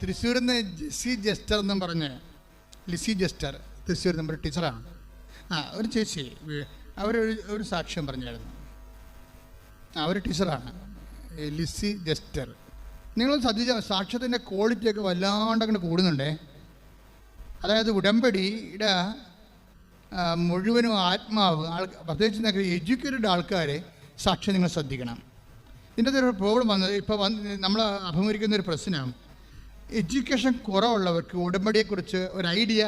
തൃശ്ശൂരിൽ നിന്ന് Jessy jester എന്നും പറഞ്ഞ് ലിസി ജസ്റ്റർ തൃശ്ശൂർ നിന്ന് ടീച്ചറാണ്. ആ ഒരു ചേച്ചി അവരൊരു ഒരു സാക്ഷ്യം പറഞ്ഞായിരുന്നു. ഒരു ടീച്ചറാണ് ലിസി ജസ്റ്റർ. നിങ്ങൾ ശ്രദ്ധിച്ച സാക്ഷ്യത്തിന്റെ ക്വാളിറ്റിയൊക്കെ വല്ലാണ്ട് അങ്ങനെ കൂടുന്നുണ്ടേ. അതായത് ഉടമ്പടിയുടെ മുഴുവനും ആത്മാവ് ആൾ പ്രത്യേകിച്ച് എഡ്യൂക്കേറ്റഡ് ആൾക്കാരെ സാക്ഷ്യം നിങ്ങൾ ശ്രദ്ധിക്കണം. ഇതിന്റെ ഒരു പ്രോബ്ലം വന്നത് ഇപ്പോൾ വന്ന് നമ്മൾ അഭിമുഖീകരിക്കുന്ന ഒരു പ്രശ്നം എഡ്യൂക്കേഷൻ കുറവുള്ളവർക്ക് ഉടമ്പടിയെക്കുറിച്ച് ഒരു ഐഡിയ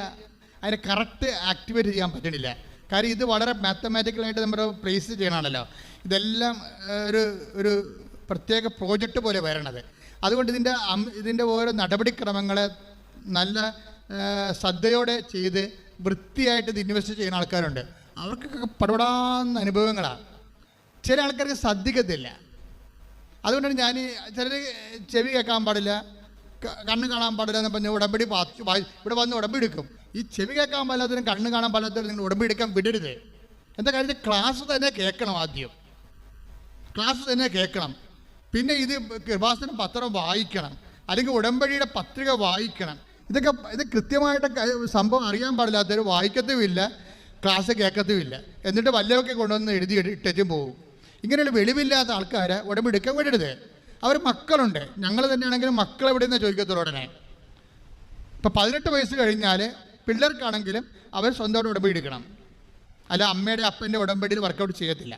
അതിനെ കറക്റ്റ് ആക്ടിവേറ്റ് ചെയ്യാൻ പറ്റണില്ല. കാര്യം ഇത് വളരെ മാത്തമാറ്റിക്കലായിട്ട് നമ്മൾ പ്ലേസ് ചെയ്യണമല്ലോ ഇതെല്ലാം ഒരു ഒരു പ്രത്യേക പ്രോജക്റ്റ് പോലെ വരണത്. അതുകൊണ്ട് ഇതിന്റെ ഇതിന്റെ ഓരോ നടപടിക്രമങ്ങളെ നല്ല ശ്രദ്ധയോടെ ചെയ്ത് വൃത്തിയായിട്ട് ഇത് ഇൻവെസ്റ്റ് ചെയ്യുന്ന ആൾക്കാരുണ്ട്. അവർക്കൊക്കെ പടപടാന്ന അനുഭവങ്ങളാണ് ചില ആൾക്കാർക്ക് ശ്രദ്ധിക്കത്തില്ല. അതുകൊണ്ടാണ് ഞാൻ ചിലർ ചെവി കേൾക്കാൻ പാടില്ല. കണ്ണ് കാണാൻ പാടില്ല എന്ന് പറഞ്ഞ് ഉടമ്പടി വാ- വായി- ഇവിടെ വന്ന് ഉടമ്പടി എടുക്കും. ഈ ചെവി കേൾക്കാൻ പാടില്ലാത്തതിനും കണ്ണ് കാണാൻ പാടില്ലാത്തതിനും നിങ്ങൾ ഉടമ്പടി എടുക്കാൻ വിടരുത്. എന്താ കാര്യത്തിൽ ക്ലാസ് തന്നെ കേൾക്കണം ആദ്യം. ക്ലാസ് തന്നെ കേൾക്കണം. പിന്നെ ഇത് കൃപാസനം പത്രം വായിക്കണം. അല്ലെങ്കിൽ ഉടമ്പടിയുടെ പത്രിക വായിക്കണം. ഇതൊക്കെ ഇത് കൃത്യമായിട്ട് സംഭവം അറിയാൻ പാടില്ലാത്തവർ വായിക്കത്തുമില്ല ക്ലാസ് കേൾക്കത്തുമില്ല. എന്നിട്ട് വല്ലതൊക്കെ കൊണ്ടുവന്ന് എഴുതി ഇട്ടും പോകും ഇങ്ങനെയുള്ള വെളിവില്ലാത്ത ആൾക്കാരെ ഉടമ്പടി എടുക്കാൻ വിടരുത്. അവർ മക്കളുണ്ട്. ഞങ്ങൾ തന്നെയാണെങ്കിലും മക്കൾ എവിടെയെന്ന് ചോദിക്കത്തുള്ളൂ ഉടനെ. ഇപ്പം പതിനെട്ട് വയസ്സ് കഴിഞ്ഞാൽ പിള്ളേർക്കാണെങ്കിലും അവർ സ്വന്തമായിട്ട് ഉടമ്പടി എടുക്കണം. അല്ല അമ്മയുടെ അപ്പന്റെ ഉടമ്പടിയിൽ വർക്കൗട്ട് ചെയ്യത്തില്ല.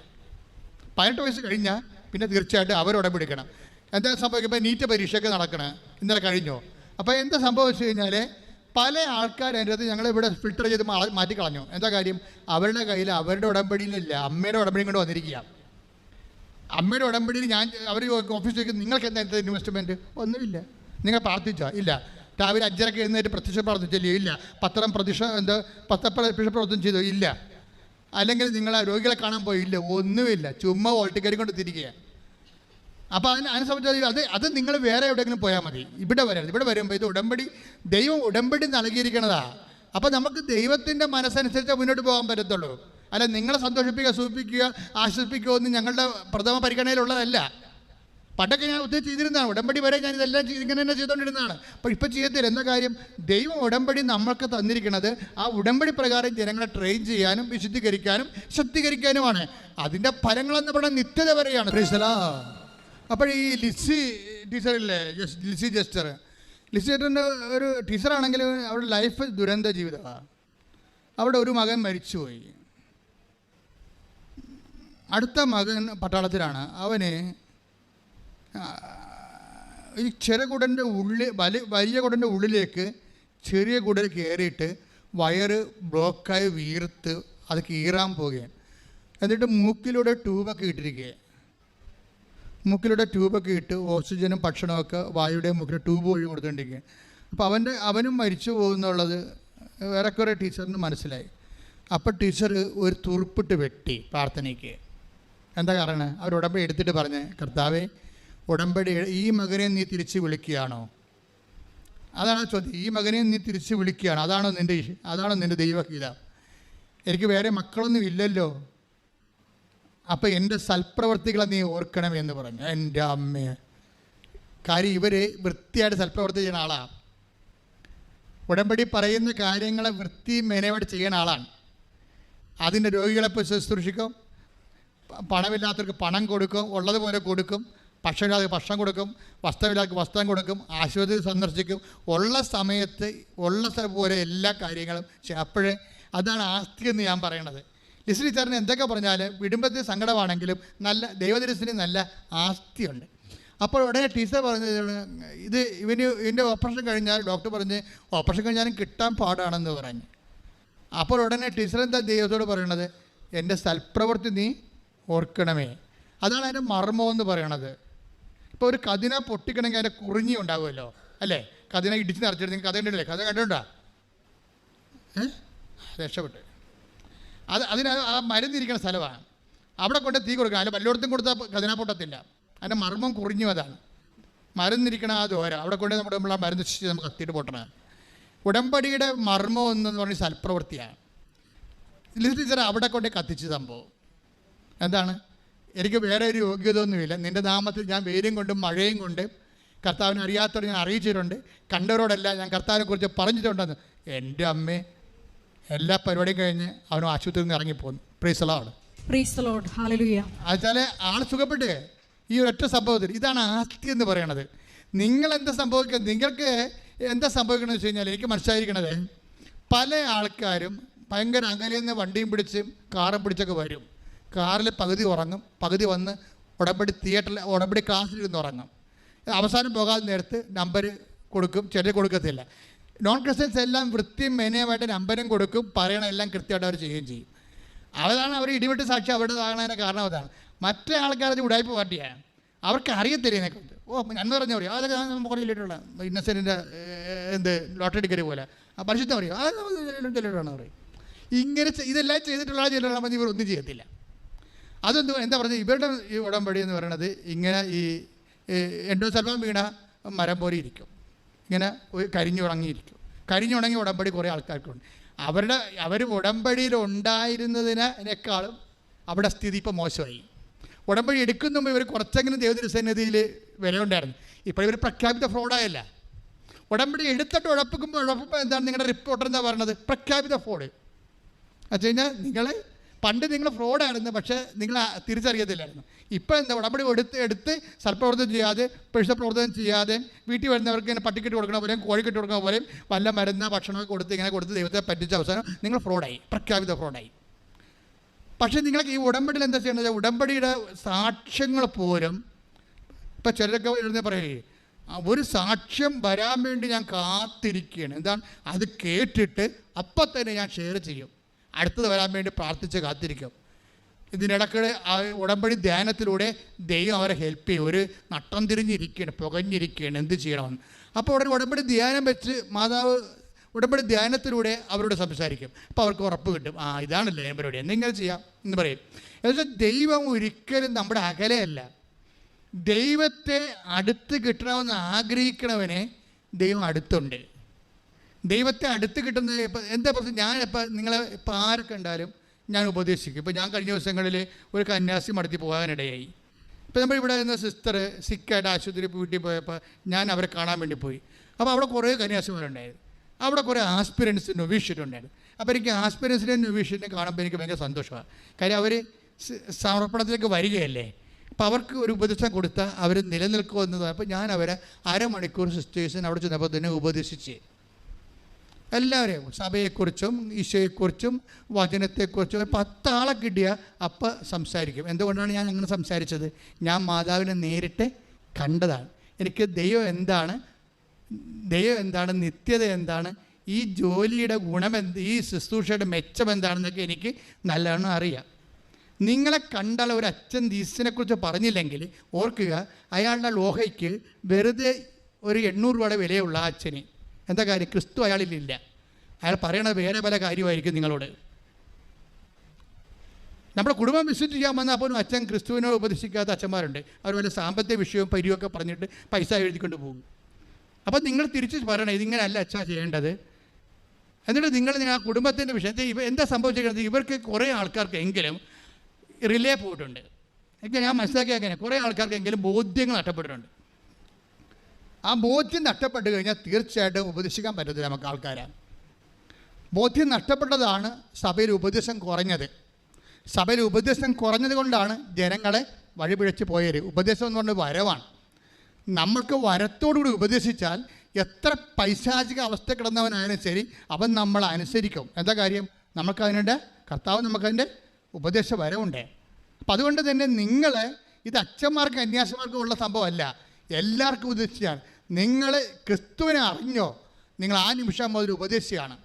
പതിനെട്ട് വയസ്സ് കഴിഞ്ഞാൽ പിന്നെ തീർച്ചയായിട്ടും അവർ ഉടമ്പെടുക്കണം എന്താ സംഭവിക്കുമ്പോൾ നീറ്റ് പരീക്ഷയൊക്കെ നടക്കണേ. ഇന്നലെ കഴിഞ്ഞോ? അപ്പോൾ എന്താ സംഭവിച്ചു കഴിഞ്ഞാൽ പല ആൾക്കാർ അതിന്റെ അടുത്ത് ഞങ്ങൾ ഇവിടെ ഫിൽട്ടർ ചെയ്ത് മാറ്റി കളഞ്ഞു എന്താ കാര്യം? അവരുടെ കയ്യിൽ അവരുടെ ഉടമ്പടിയിലില്ല അമ്മയുടെ ഉടമ്പടിയും കൊണ്ട് വന്നിരിക്കുക അമ്മയുടെ ഉടമ്പടിയിൽ ഞാൻ അവർ ഓഫീസ് ചോദിക്കും നിങ്ങൾക്ക് എന്താ ഇൻവെസ്റ്റ്മെന്റ് ഒന്നുമില്ല. നിങ്ങൾ പ്രാർത്ഥിച്ചോ? ഇല്ല. രാവിലെ അഞ്ചരക്ക് എഴുന്നേറ്റ് പ്രത്യക്ഷ പ്രാർത്ഥിച്ചില്ലേ ഇല്ല. പത്രം പ്രതിഷ എന്താ പത്ര പ്രവർത്തനം ചെയ്തോ ഇല്ല. അല്ലെങ്കിൽ നിങ്ങൾ ആ രോഗികളെ കാണാൻ പോയില്ല ഒന്നുമില്ല. ചുമ്മാ വോൾട്ടിക്കരി കൊണ്ട് തിരിക്കുക അപ്പോൾ അതിന് അതിനെ സംബന്ധിച്ച് അത് അത് നിങ്ങൾ വേറെ എവിടെയെങ്കിലും പോയാൽ മതി. ഇവിടെ വരരുത്. ഇവിടെ വരുമ്പോൾ ഇത് ഉടമ്പടി ദൈവം ഉടമ്പടി നൽകിയിരിക്കണതാണ് അപ്പോൾ നമുക്ക് ദൈവത്തിന്റെ മനസ്സനുസരിച്ച് മുന്നോട്ട് പോകാൻ പറ്റത്തുള്ളൂ. അല്ല നിങ്ങളെ സന്തോഷിപ്പിക്കുക സൂചിപ്പിക്കുക ആശ്വസിപ്പിക്കുക ഒന്നും ഞങ്ങളുടെ പ്രഥമ പരിഗണനയിലുള്ളതല്ല. പണ്ടൊക്കെ ഞാൻ ഒത്തിരി ചെയ്തിരുന്നതാണ്. ഉടമ്പടി വരെ ഞാൻ ഇതെല്ലാം ഇങ്ങനെ തന്നെ ചെയ്തുകൊണ്ടിരുന്നതാണ്. അപ്പോൾ ഇപ്പോൾ ചെയ്യത്തില്ല. എന്താ കാര്യം? ദൈവം ഉടമ്പടി നമ്മൾക്ക് തന്നിരിക്കുന്നത് ആ ഉടമ്പടി പ്രകാരം ജനങ്ങളെ ട്രെയിൻ ചെയ്യാനും വിശുദ്ധീകരിക്കാനും ശക്തീകരിക്കാനുമാണ് അതിന്റെ ഫലങ്ങളെന്ന് പറഞ്ഞാൽ നിത്യത വരെയാണ്. അപ്പോൾ ഈ ലിസി ടീച്ചറില്ലേ ലിസി ജസ്റ്റർ. ലിസി ജസ്റ്ററിന്റെ ഒരു ടീച്ചറാണെങ്കിൽ അവരുടെ ലൈഫ് ദുരന്ത ജീവിതമാണ്. അവിടെ ഒരു മകൻ മരിച്ചുപോയി. അടുത്ത മകൻ പട്ടാളത്തിലാണ്. അവന് ഈ ചെറുകുടന്റെ ഉള്ളിൽ വലിയ വലിയ കുടന്റെ ഉള്ളിലേക്ക് ചെറിയ കുടൽ കയറിയിട്ട് വയറ് ബ്ലോക്കായി വീർത്ത് അത് കീറാൻ പോവുകയാണ്. എന്നിട്ട് മൂക്കിലൂടെ ട്യൂബൊക്കെ ഇട്ടിരിക്കുക മൂക്കിലൂടെ ട്യൂബൊക്കെ ഇട്ട് ഓക്സിജനും ഭക്ഷണമൊക്കെ വായുടെ മൂക്കിൽ ട്യൂബ് വഴി കൊടുത്തുകൊണ്ടിരിക്കുക അപ്പോൾ അവന്റെ അവനും മരിച്ചു പോകുന്നുള്ളത് ഏറെക്കുറെ ടീച്ചറിന് മനസ്സിലായി. അപ്പോൾ ടീച്ചർ ഒരു തുറുപ്പിട്ട് വെട്ടി പ്രാർത്ഥനയ്ക്ക്. എന്താ കാരണം? അവർ ഉടമ്പടി എടുത്തിട്ട് പറഞ്ഞ് കർത്താവേ ഉടമ്പടി ഈ മകനെ നീ തിരിച്ച് വിളിക്കുകയാണോ? അതാണ് ചോദ്യം. ഈ മകനെ നീ തിരിച്ച് വിളിക്കുകയാണോ? അതാണോ നിന്റെ അതാണോ നിന്റെ ദൈവഗീത എനിക്ക് വേറെ മക്കളൊന്നും ഇല്ലല്ലോ. അപ്പോൾ എന്റെ സൽപ്രവർത്തികളെ നീ ഓർക്കണം എന്ന് പറഞ്ഞു. എന്റെ അമ്മയെ കാര്യം ഇവർ വൃത്തിയായിട്ട് സൽപ്രവർത്തി ചെയ്യുന്ന ആളാണ് ഉടമ്പടി പറയുന്ന കാര്യങ്ങളെ വൃത്തി മേനയോട് ചെയ്യുന്ന ആളാണ്. അതിന്റെ രോഗികളെ ഇപ്പോൾ ശുശ്രൂഷിക്കും. പണമില്ലാത്തവർക്ക് പണം കൊടുക്കും ഉള്ളതുപോലെ കൊടുക്കും ഭക്ഷണമില്ലാതെ ഭക്ഷണം കൊടുക്കും വസ്ത്രമില്ലാത്ത വസ്ത്രം കൊടുക്കും ആശുപത്രി സന്ദർശിക്കും ഉള്ള സമയത്ത് ഉള്ള പോലെ എല്ലാ കാര്യങ്ങളും അപ്പോഴേ അതാണ് ആസ്തി എന്ന് ഞാൻ പറയണത്. ലിസ് ടീച്ചറിന് എന്തൊക്കെ പറഞ്ഞാൽ വിടുംബത്തിന് സങ്കടമാണെങ്കിലും നല്ല ദൈവദരസിന് നല്ല ആസ്തിയുണ്ട്. അപ്പോൾ ഉടനെ ടീച്ചർ പറഞ്ഞത് ഇത് ഇവന് ഇതിന്റെ ഓപ്പറേഷൻ കഴിഞ്ഞാൽ ഡോക്ടർ പറഞ്ഞ് ഓപ്പറേഷൻ കഴിഞ്ഞാലും കിട്ടാൻ പാടാണെന്ന് പറഞ്ഞു. അപ്പോൾ ഉടനെ ടീച്ചർ എന്താ ദൈവത്തോട് പറയണത്? എന്റെ സൽപ്രവൃത്തി നീ ഓർക്കണമേ. അതാണ് അതിന്റെ മർമ്മം എന്ന് പറയണത്. ഇപ്പോൾ ഒരു കതിന പൊട്ടിക്കണമെങ്കിൽ അതിന്റെ കുറിഞ്ഞി ഉണ്ടാവുമല്ലോ അല്ലേ? കഥിന ഇടിച്ച് നിറച്ചിട്ട് കഥ കണ്ടിട്ടില്ലേ? കഥ കണ്ടിട്ടുണ്ടോ? രക്ഷപ്പെട്ട്. അത് അതിന് ആ മരുന്നിരിക്കുന്ന സ്ഥലമാണ്. അവിടെ കൊണ്ട് തീ കൊടുക്കണം. അതിൽ വല്ലയിടത്തും കൊടുത്താൽ കതിന പൊട്ടത്തില്ല. അതിന്റെ മർമ്മം കുറിഞ്ഞു അതാണ്. മരുന്നിരിക്കണ ആ ദോര അവിടെ കൊണ്ട് നമ്മുടെ നമ്മൾ ആ മരുന്ന് നമുക്ക് കത്തിയിട്ട് പൊട്ടണം. ഉടമ്പടിയുടെ മർമ്മം എന്ന് പറഞ്ഞ സൽപ്രവൃത്തിയാണ്. ലിസ് ടീച്ചർ അവിടെ കൊണ്ട് കത്തിച്ച് സംഭവം. എന്താണ്? എനിക്ക് വേറെ ഒരു യോഗ്യത ഒന്നുമില്ല നിന്റെ നാമത്തിൽ ഞാൻ വെയിലും കൊണ്ടും മഴയും കൊണ്ട് കർത്താവിനെ അറിയാത്തവർ ഞാൻ അറിയിച്ചിട്ടുണ്ട്. കണ്ടവരോടല്ല ഞാൻ കർത്താവിനെക്കുറിച്ച് പറഞ്ഞിട്ടുണ്ടെന്ന്. എന്റെ അമ്മേ എല്ലാ പരിപാടിയും കഴിഞ്ഞ് അവനും ആശുപത്രിയിൽ നിന്ന് ഇറങ്ങിപ്പോന്നു. പ്രീസലോട്. എന്നുവെച്ചാൽ ആൾ സുഖപ്പെട്ടേ ഈ ഒറ്റ സംഭവത്തിൽ ഇതാണ് ആസ്തി എന്ന് പറയണത്. നിങ്ങൾ എന്താ സംഭവിക്കുന്നത് നിങ്ങൾക്ക് എന്താ സംഭവിക്കണമെന്ന് വെച്ച് കഴിഞ്ഞാൽ എനിക്ക് മനസ്സിലായിരിക്കണത് പല ആൾക്കാരും ഭയങ്കര അകലെ നിന്ന് വണ്ടിയും പിടിച്ചും കാറും പിടിച്ചൊക്കെ വരും. കാറിൽ പകുതി ഉറങ്ങും പകുതി വന്ന് ഉടമ്പടി തിയേറ്ററിൽ ഉടമ്പടി ക്ലാസ്സിലിരുന്ന് ഉറങ്ങും. അവസാനം പോകാതെ നേരത്ത് നമ്പർ കൊടുക്കും ചെറിയ കൊടുക്കത്തില്ല. നോൺ ക്രിസ്ത്യൻസ് എല്ലാം വൃത്തിയും മെനയുമായിട്ട് നമ്പരും കൊടുക്കും പറയണ എല്ലാം കൃത്യമായിട്ട് അവർ ചെയ്യുകയും ചെയ്യും. അവരാണ് അവർ ഇടിവെട്ട് സാക്ഷി അവിടെ ആകണതിന് കാരണം അതാണ്. മറ്റേ ആൾക്കാരത് ഉടായ്പ പാർട്ടിയാണ്. അവർക്ക് അറിയത്തില്ല ഇതിനെക്കുറിച്ച്. ഓ നന്മ പറഞ്ഞു പറയും അതൊക്കെ കുറേ ലിറ്ററുള്ള ഇന്നസെന്റിന്റെ എന്ത് ലോട്ടറി ടിക്കറ്റ് പോലെ. ആ പരിശുദ്ധം പറയും. അത് ലിറ്ററാണ് പറയും. ഇങ്ങനെ ഇതെല്ലാം ചെയ്തിട്ടുള്ള മതി ഇവർ ഒന്നും ചെയ്യത്തില്ല. അതെന്ത് എന്താ പറഞ്ഞത് ഇവരുടെ ഈ ഉടമ്പടി എന്ന് പറയുന്നത് ഇങ്ങനെ ഈ എൻഡോസൽഫാൻ വീണ മരം പോലെ ഇരിക്കും. ഇങ്ങനെ കരിഞ്ഞു ഉണങ്ങിയിരിക്കും. കരിഞ്ഞു കരിഞ്ഞുണങ്ങി ഉടമ്പടി കുറേ ആൾക്കാർക്കുണ്ട്. അവരുടെ അവർ ഉടമ്പടിയിൽ ഉണ്ടായിരുന്നതിനേക്കാളും അവിടെ സ്ഥിതി ഇപ്പോൾ മോശമായി. ഉടമ്പടി എടുക്കുന്ന മുമ്പ് ഇവർ കുറച്ചെങ്കിലും ദൈവതിരുസന്നിധിയിൽ വിലയുണ്ടായിരുന്നു ഇപ്പോൾ ഇവർ പ്രഖ്യാപിത ഫ്രോഡായല്ല. ഉടമ്പടി എടുത്തിട്ട് ഉഴപ്പിക്കുമ്പോൾ ഉഴപ്പുമ്പോൾ എന്താണ് നിങ്ങളുടെ റിപ്പോർട്ടർ എന്താ പറയുന്നത് പ്രഖ്യാപിത ഫ്രോഡ്. വെച്ച് കഴിഞ്ഞാൽ നിങ്ങൾ പണ്ട് നിങ്ങൾ ഫ്രോഡായിരുന്നു പക്ഷേ നിങ്ങൾ തിരിച്ചറിയത്തില്ലായിരുന്നു. ഇപ്പോൾ എന്താ ഉടമ്പടി എടുത്ത് എടുത്ത് സൽപ്രവർത്തനം ചെയ്യാതെ പെരുഷ പ്രവർത്തനം ചെയ്യാതെ വീട്ടിൽ വരുന്നവർക്ക് ഇങ്ങനെ പട്ടിക്കെട്ട് കൊടുക്കണ പോലെയും കോഴിക്കെട്ട് കൊടുക്കണ പോലെയും വല്ല മരുന്ന് ഭക്ഷണമൊക്കെ കൊടുത്ത് ഇങ്ങനെ കൊടുത്ത് ദൈവത്തെ പറ്റിച്ച അവസരം നിങ്ങൾ ഫ്രോഡായി പ്രഖ്യാപിത ഫ്രോഡായി പക്ഷേ നിങ്ങൾക്ക് ഈ ഉടമ്പടിയിൽ എന്താ ചെയ്യേണ്ടത്? ഉടമ്പടിയുടെ സാക്ഷ്യങ്ങൾ പോലും ഇപ്പം ചിലരൊക്കെ എഴുതി പറയേ ഒരു സാക്ഷ്യം വരാൻ വേണ്ടി ഞാൻ കാത്തിരിക്കുകയാണ്. എന്താണ്? അത് കേട്ടിട്ട് അപ്പം തന്നെ ഞാൻ ഷെയർ ചെയ്യും. അടുത്തത് വരാൻ വേണ്ടി പ്രാർത്ഥിച്ച് കാത്തിരിക്കും. ഇതിനിടക്ക് ആ ഉടമ്പടി ധ്യാനത്തിലൂടെ ദൈവം അവരെ ഹെൽപ്പ് ചെയ്യും. ഒരു നട്ടം തിരിഞ്ഞിരിക്കുകയാണ് പുകഞ്ഞിരിക്കുകയാണ് എന്ത് ചെയ്യണമെന്ന്. അപ്പോൾ ഉടനെ ഉടമ്പടി ധ്യാനം വെച്ച് മാതാവ് ഉടമ്പടി ധ്യാനത്തിലൂടെ അവരോട് സംസാരിക്കും. അപ്പോൾ അവർക്ക് ഉറപ്പ് കിട്ടും. ആ ഇതാണല്ലേ ഞാൻ പരിപാടി. എന്തെങ്കിലും ചെയ്യാം എന്ന് പറയും. എന്നുവെച്ചാൽ ദൈവം ഒരിക്കലും നമ്മുടെ അകലെയല്ല. ദൈവത്തെ അടുത്ത് കിട്ടണമെന്ന് ആഗ്രഹിക്കണവനെ ദൈവം അടുത്തുണ്ട്. ദൈവത്തെ അടുത്ത് കിട്ടുന്നത് ഇപ്പം എന്താ പ്രശ്നം? ഞാൻ ഇപ്പം നിങ്ങളെ ഇപ്പം ആരൊക്കെ ഉണ്ടാലും ഞാൻ ഉപദേശിക്കും. ഇപ്പം ഞാൻ കഴിഞ്ഞ ദിവസങ്ങളിൽ ഒരു കന്യാസി മടത്തി പോകാനിടയായി. ഇപ്പം നമ്മൾ ഇവിടെ ഇരുന്ന സിസ്റ്റർ സിക്കായിട്ട് ആശുപത്രി വീട്ടിൽ പോയപ്പോൾ ഞാൻ അവരെ കാണാൻ വേണ്ടി പോയി. അപ്പോൾ അവിടെ കുറേ കന്യാസിമാരുണ്ടായിരുന്നു അവിടെ കുറേ ആസ്പിരൻസ് നൊവീഷ്യരുണ്ടായിരുന്നു അപ്പോൾ എനിക്ക് ആസ്പിരൻസിനെ നൊവീഷ്യനെ കാണുമ്പോൾ എനിക്ക് ഭയങ്കര സന്തോഷമാണ് കാര്യം അവർ സമർപ്പണത്തിലേക്ക് വരികയല്ലേ? അപ്പോൾ അവർക്ക് ഒരു ഉപദേശം കൊടുത്താൽ അവർ നിലനിൽക്കുമെന്ന് അപ്പോൾ ഞാൻ അവരെ അരമണിക്കൂർ സിസ്റ്റേഴ്സിന് അവിടെ ചെന്നപ്പോൾ തന്നെ ഉപദേശിച്ച്. എല്ലാവരെയും സഭയെക്കുറിച്ചും ഈശോയെക്കുറിച്ചും വചനത്തെക്കുറിച്ചും പത്താളെ കിട്ടിയ അപ്പം സംസാരിക്കും. എന്തുകൊണ്ടാണ് ഞാൻ അങ്ങനെ സംസാരിച്ചത്? ഞാൻ മാതാവിനെ നേരിട്ട് കണ്ടതാണ്. എനിക്ക് ദൈവം എന്താണ്? ദൈവം എന്താണ്? നിത്യത എന്താണ്? ഈ ജോലിയുടെ ഗുണം എന്ത്? ഈ ശുശ്രൂഷയുടെ മെച്ചം എന്താണെന്നൊക്കെ എനിക്ക് നല്ലവണ്ണം അറിയാം. നിങ്ങളെ കണ്ടാൽ ഒരു അച്ഛൻ ദീസിനെക്കുറിച്ച് പറഞ്ഞില്ലെങ്കിൽ ഓർക്കുക അയാളുടെ ലോഹയ്ക്ക് വെറുതെ ഒരു എണ്ണൂറ് രൂപയുടെ വിലയുള്ള അച്ഛന്. എന്താ കാര്യം? ക്രിസ്തു അയാളിലില്ല. അയാൾ പറയണത് വേറെ പല കാര്യമായിരിക്കും നിങ്ങളോട്. നമ്മുടെ കുടുംബം വിസിറ്റ് ചെയ്യാൻ വന്നാൽ പോലും അച്ഛൻ ക്രിസ്തുവിനെ ഉപദേശിക്കാത്ത അച്ഛന്മാരുണ്ട്. അവർ വല്ല സാമ്പത്തിക വിഷയവും പരിയൊക്കെ പറഞ്ഞിട്ട് പൈസ എഴുതിക്കൊണ്ട് പോകും. അപ്പം നിങ്ങൾ തിരിച്ച് പറയണം ഇതിങ്ങനെയല്ല അച്ഛാ ചെയ്യേണ്ടത്. എന്നിട്ട് നിങ്ങൾ ആ കുടുംബത്തിന്റെ വിഷയത്തിൽ ഇവ എന്താ സംഭവിച്ചിരിക്കുന്നത് ഇവർക്ക് കുറേ ആൾക്കാർക്ക് എങ്കിലും റിലേ പോയിട്ടുണ്ട്. എനിക്ക് ഞാൻ മനസ്സിലാക്കിയ അങ്ങനെ. കുറേ ആൾക്കാർക്കെങ്കിലും ബോധ്യങ്ങൾ നഷ്ടപ്പെട്ടിട്ടുണ്ട്. ആ ബോധ്യം നഷ്ടപ്പെട്ട് കഴിഞ്ഞാൽ തീർച്ചയായിട്ടും ഉപദേശിക്കാൻ പറ്റത്തില്ല നമുക്ക് ആൾക്കാരെ. ബോധ്യം നഷ്ടപ്പെട്ടതാണ് സഭയിൽ ഉപദേശം കുറഞ്ഞത്. സഭയിൽ ഉപദേശം കുറഞ്ഞത് കൊണ്ടാണ് ജനങ്ങളെ വഴിപിഴച്ച് പോയത്. ഉപദേശം എന്ന് പറഞ്ഞ വരവാണ്. നമ്മൾക്ക് വരത്തോടുകൂടി ഉപദേശിച്ചാൽ എത്ര പൈശാചിക അവസ്ഥ കിടന്നവനായാലും ശരി അവൻ നമ്മൾ അനുസരിക്കും. എന്താ കാര്യം? നമുക്കതിനുണ്ട് കർത്താവ് നമുക്കതിന്റെ ഉപദേശ വരവുണ്ട്. അപ്പം അതുകൊണ്ട് തന്നെ നിങ്ങൾ ഇത് അച്ഛന്മാർക്ക് കന്യാസിമാർക്കും ഉള്ള സംഭവമല്ല. എല്ലാവർക്കും ഉപദേശിച്ചാണ്. നിങ്ങൾ ക്രിസ്തുവിനെ അറിഞ്ഞോ? നിങ്ങൾ ആ നിമിഷം മുതൽ ഉപദേശിയാണ്.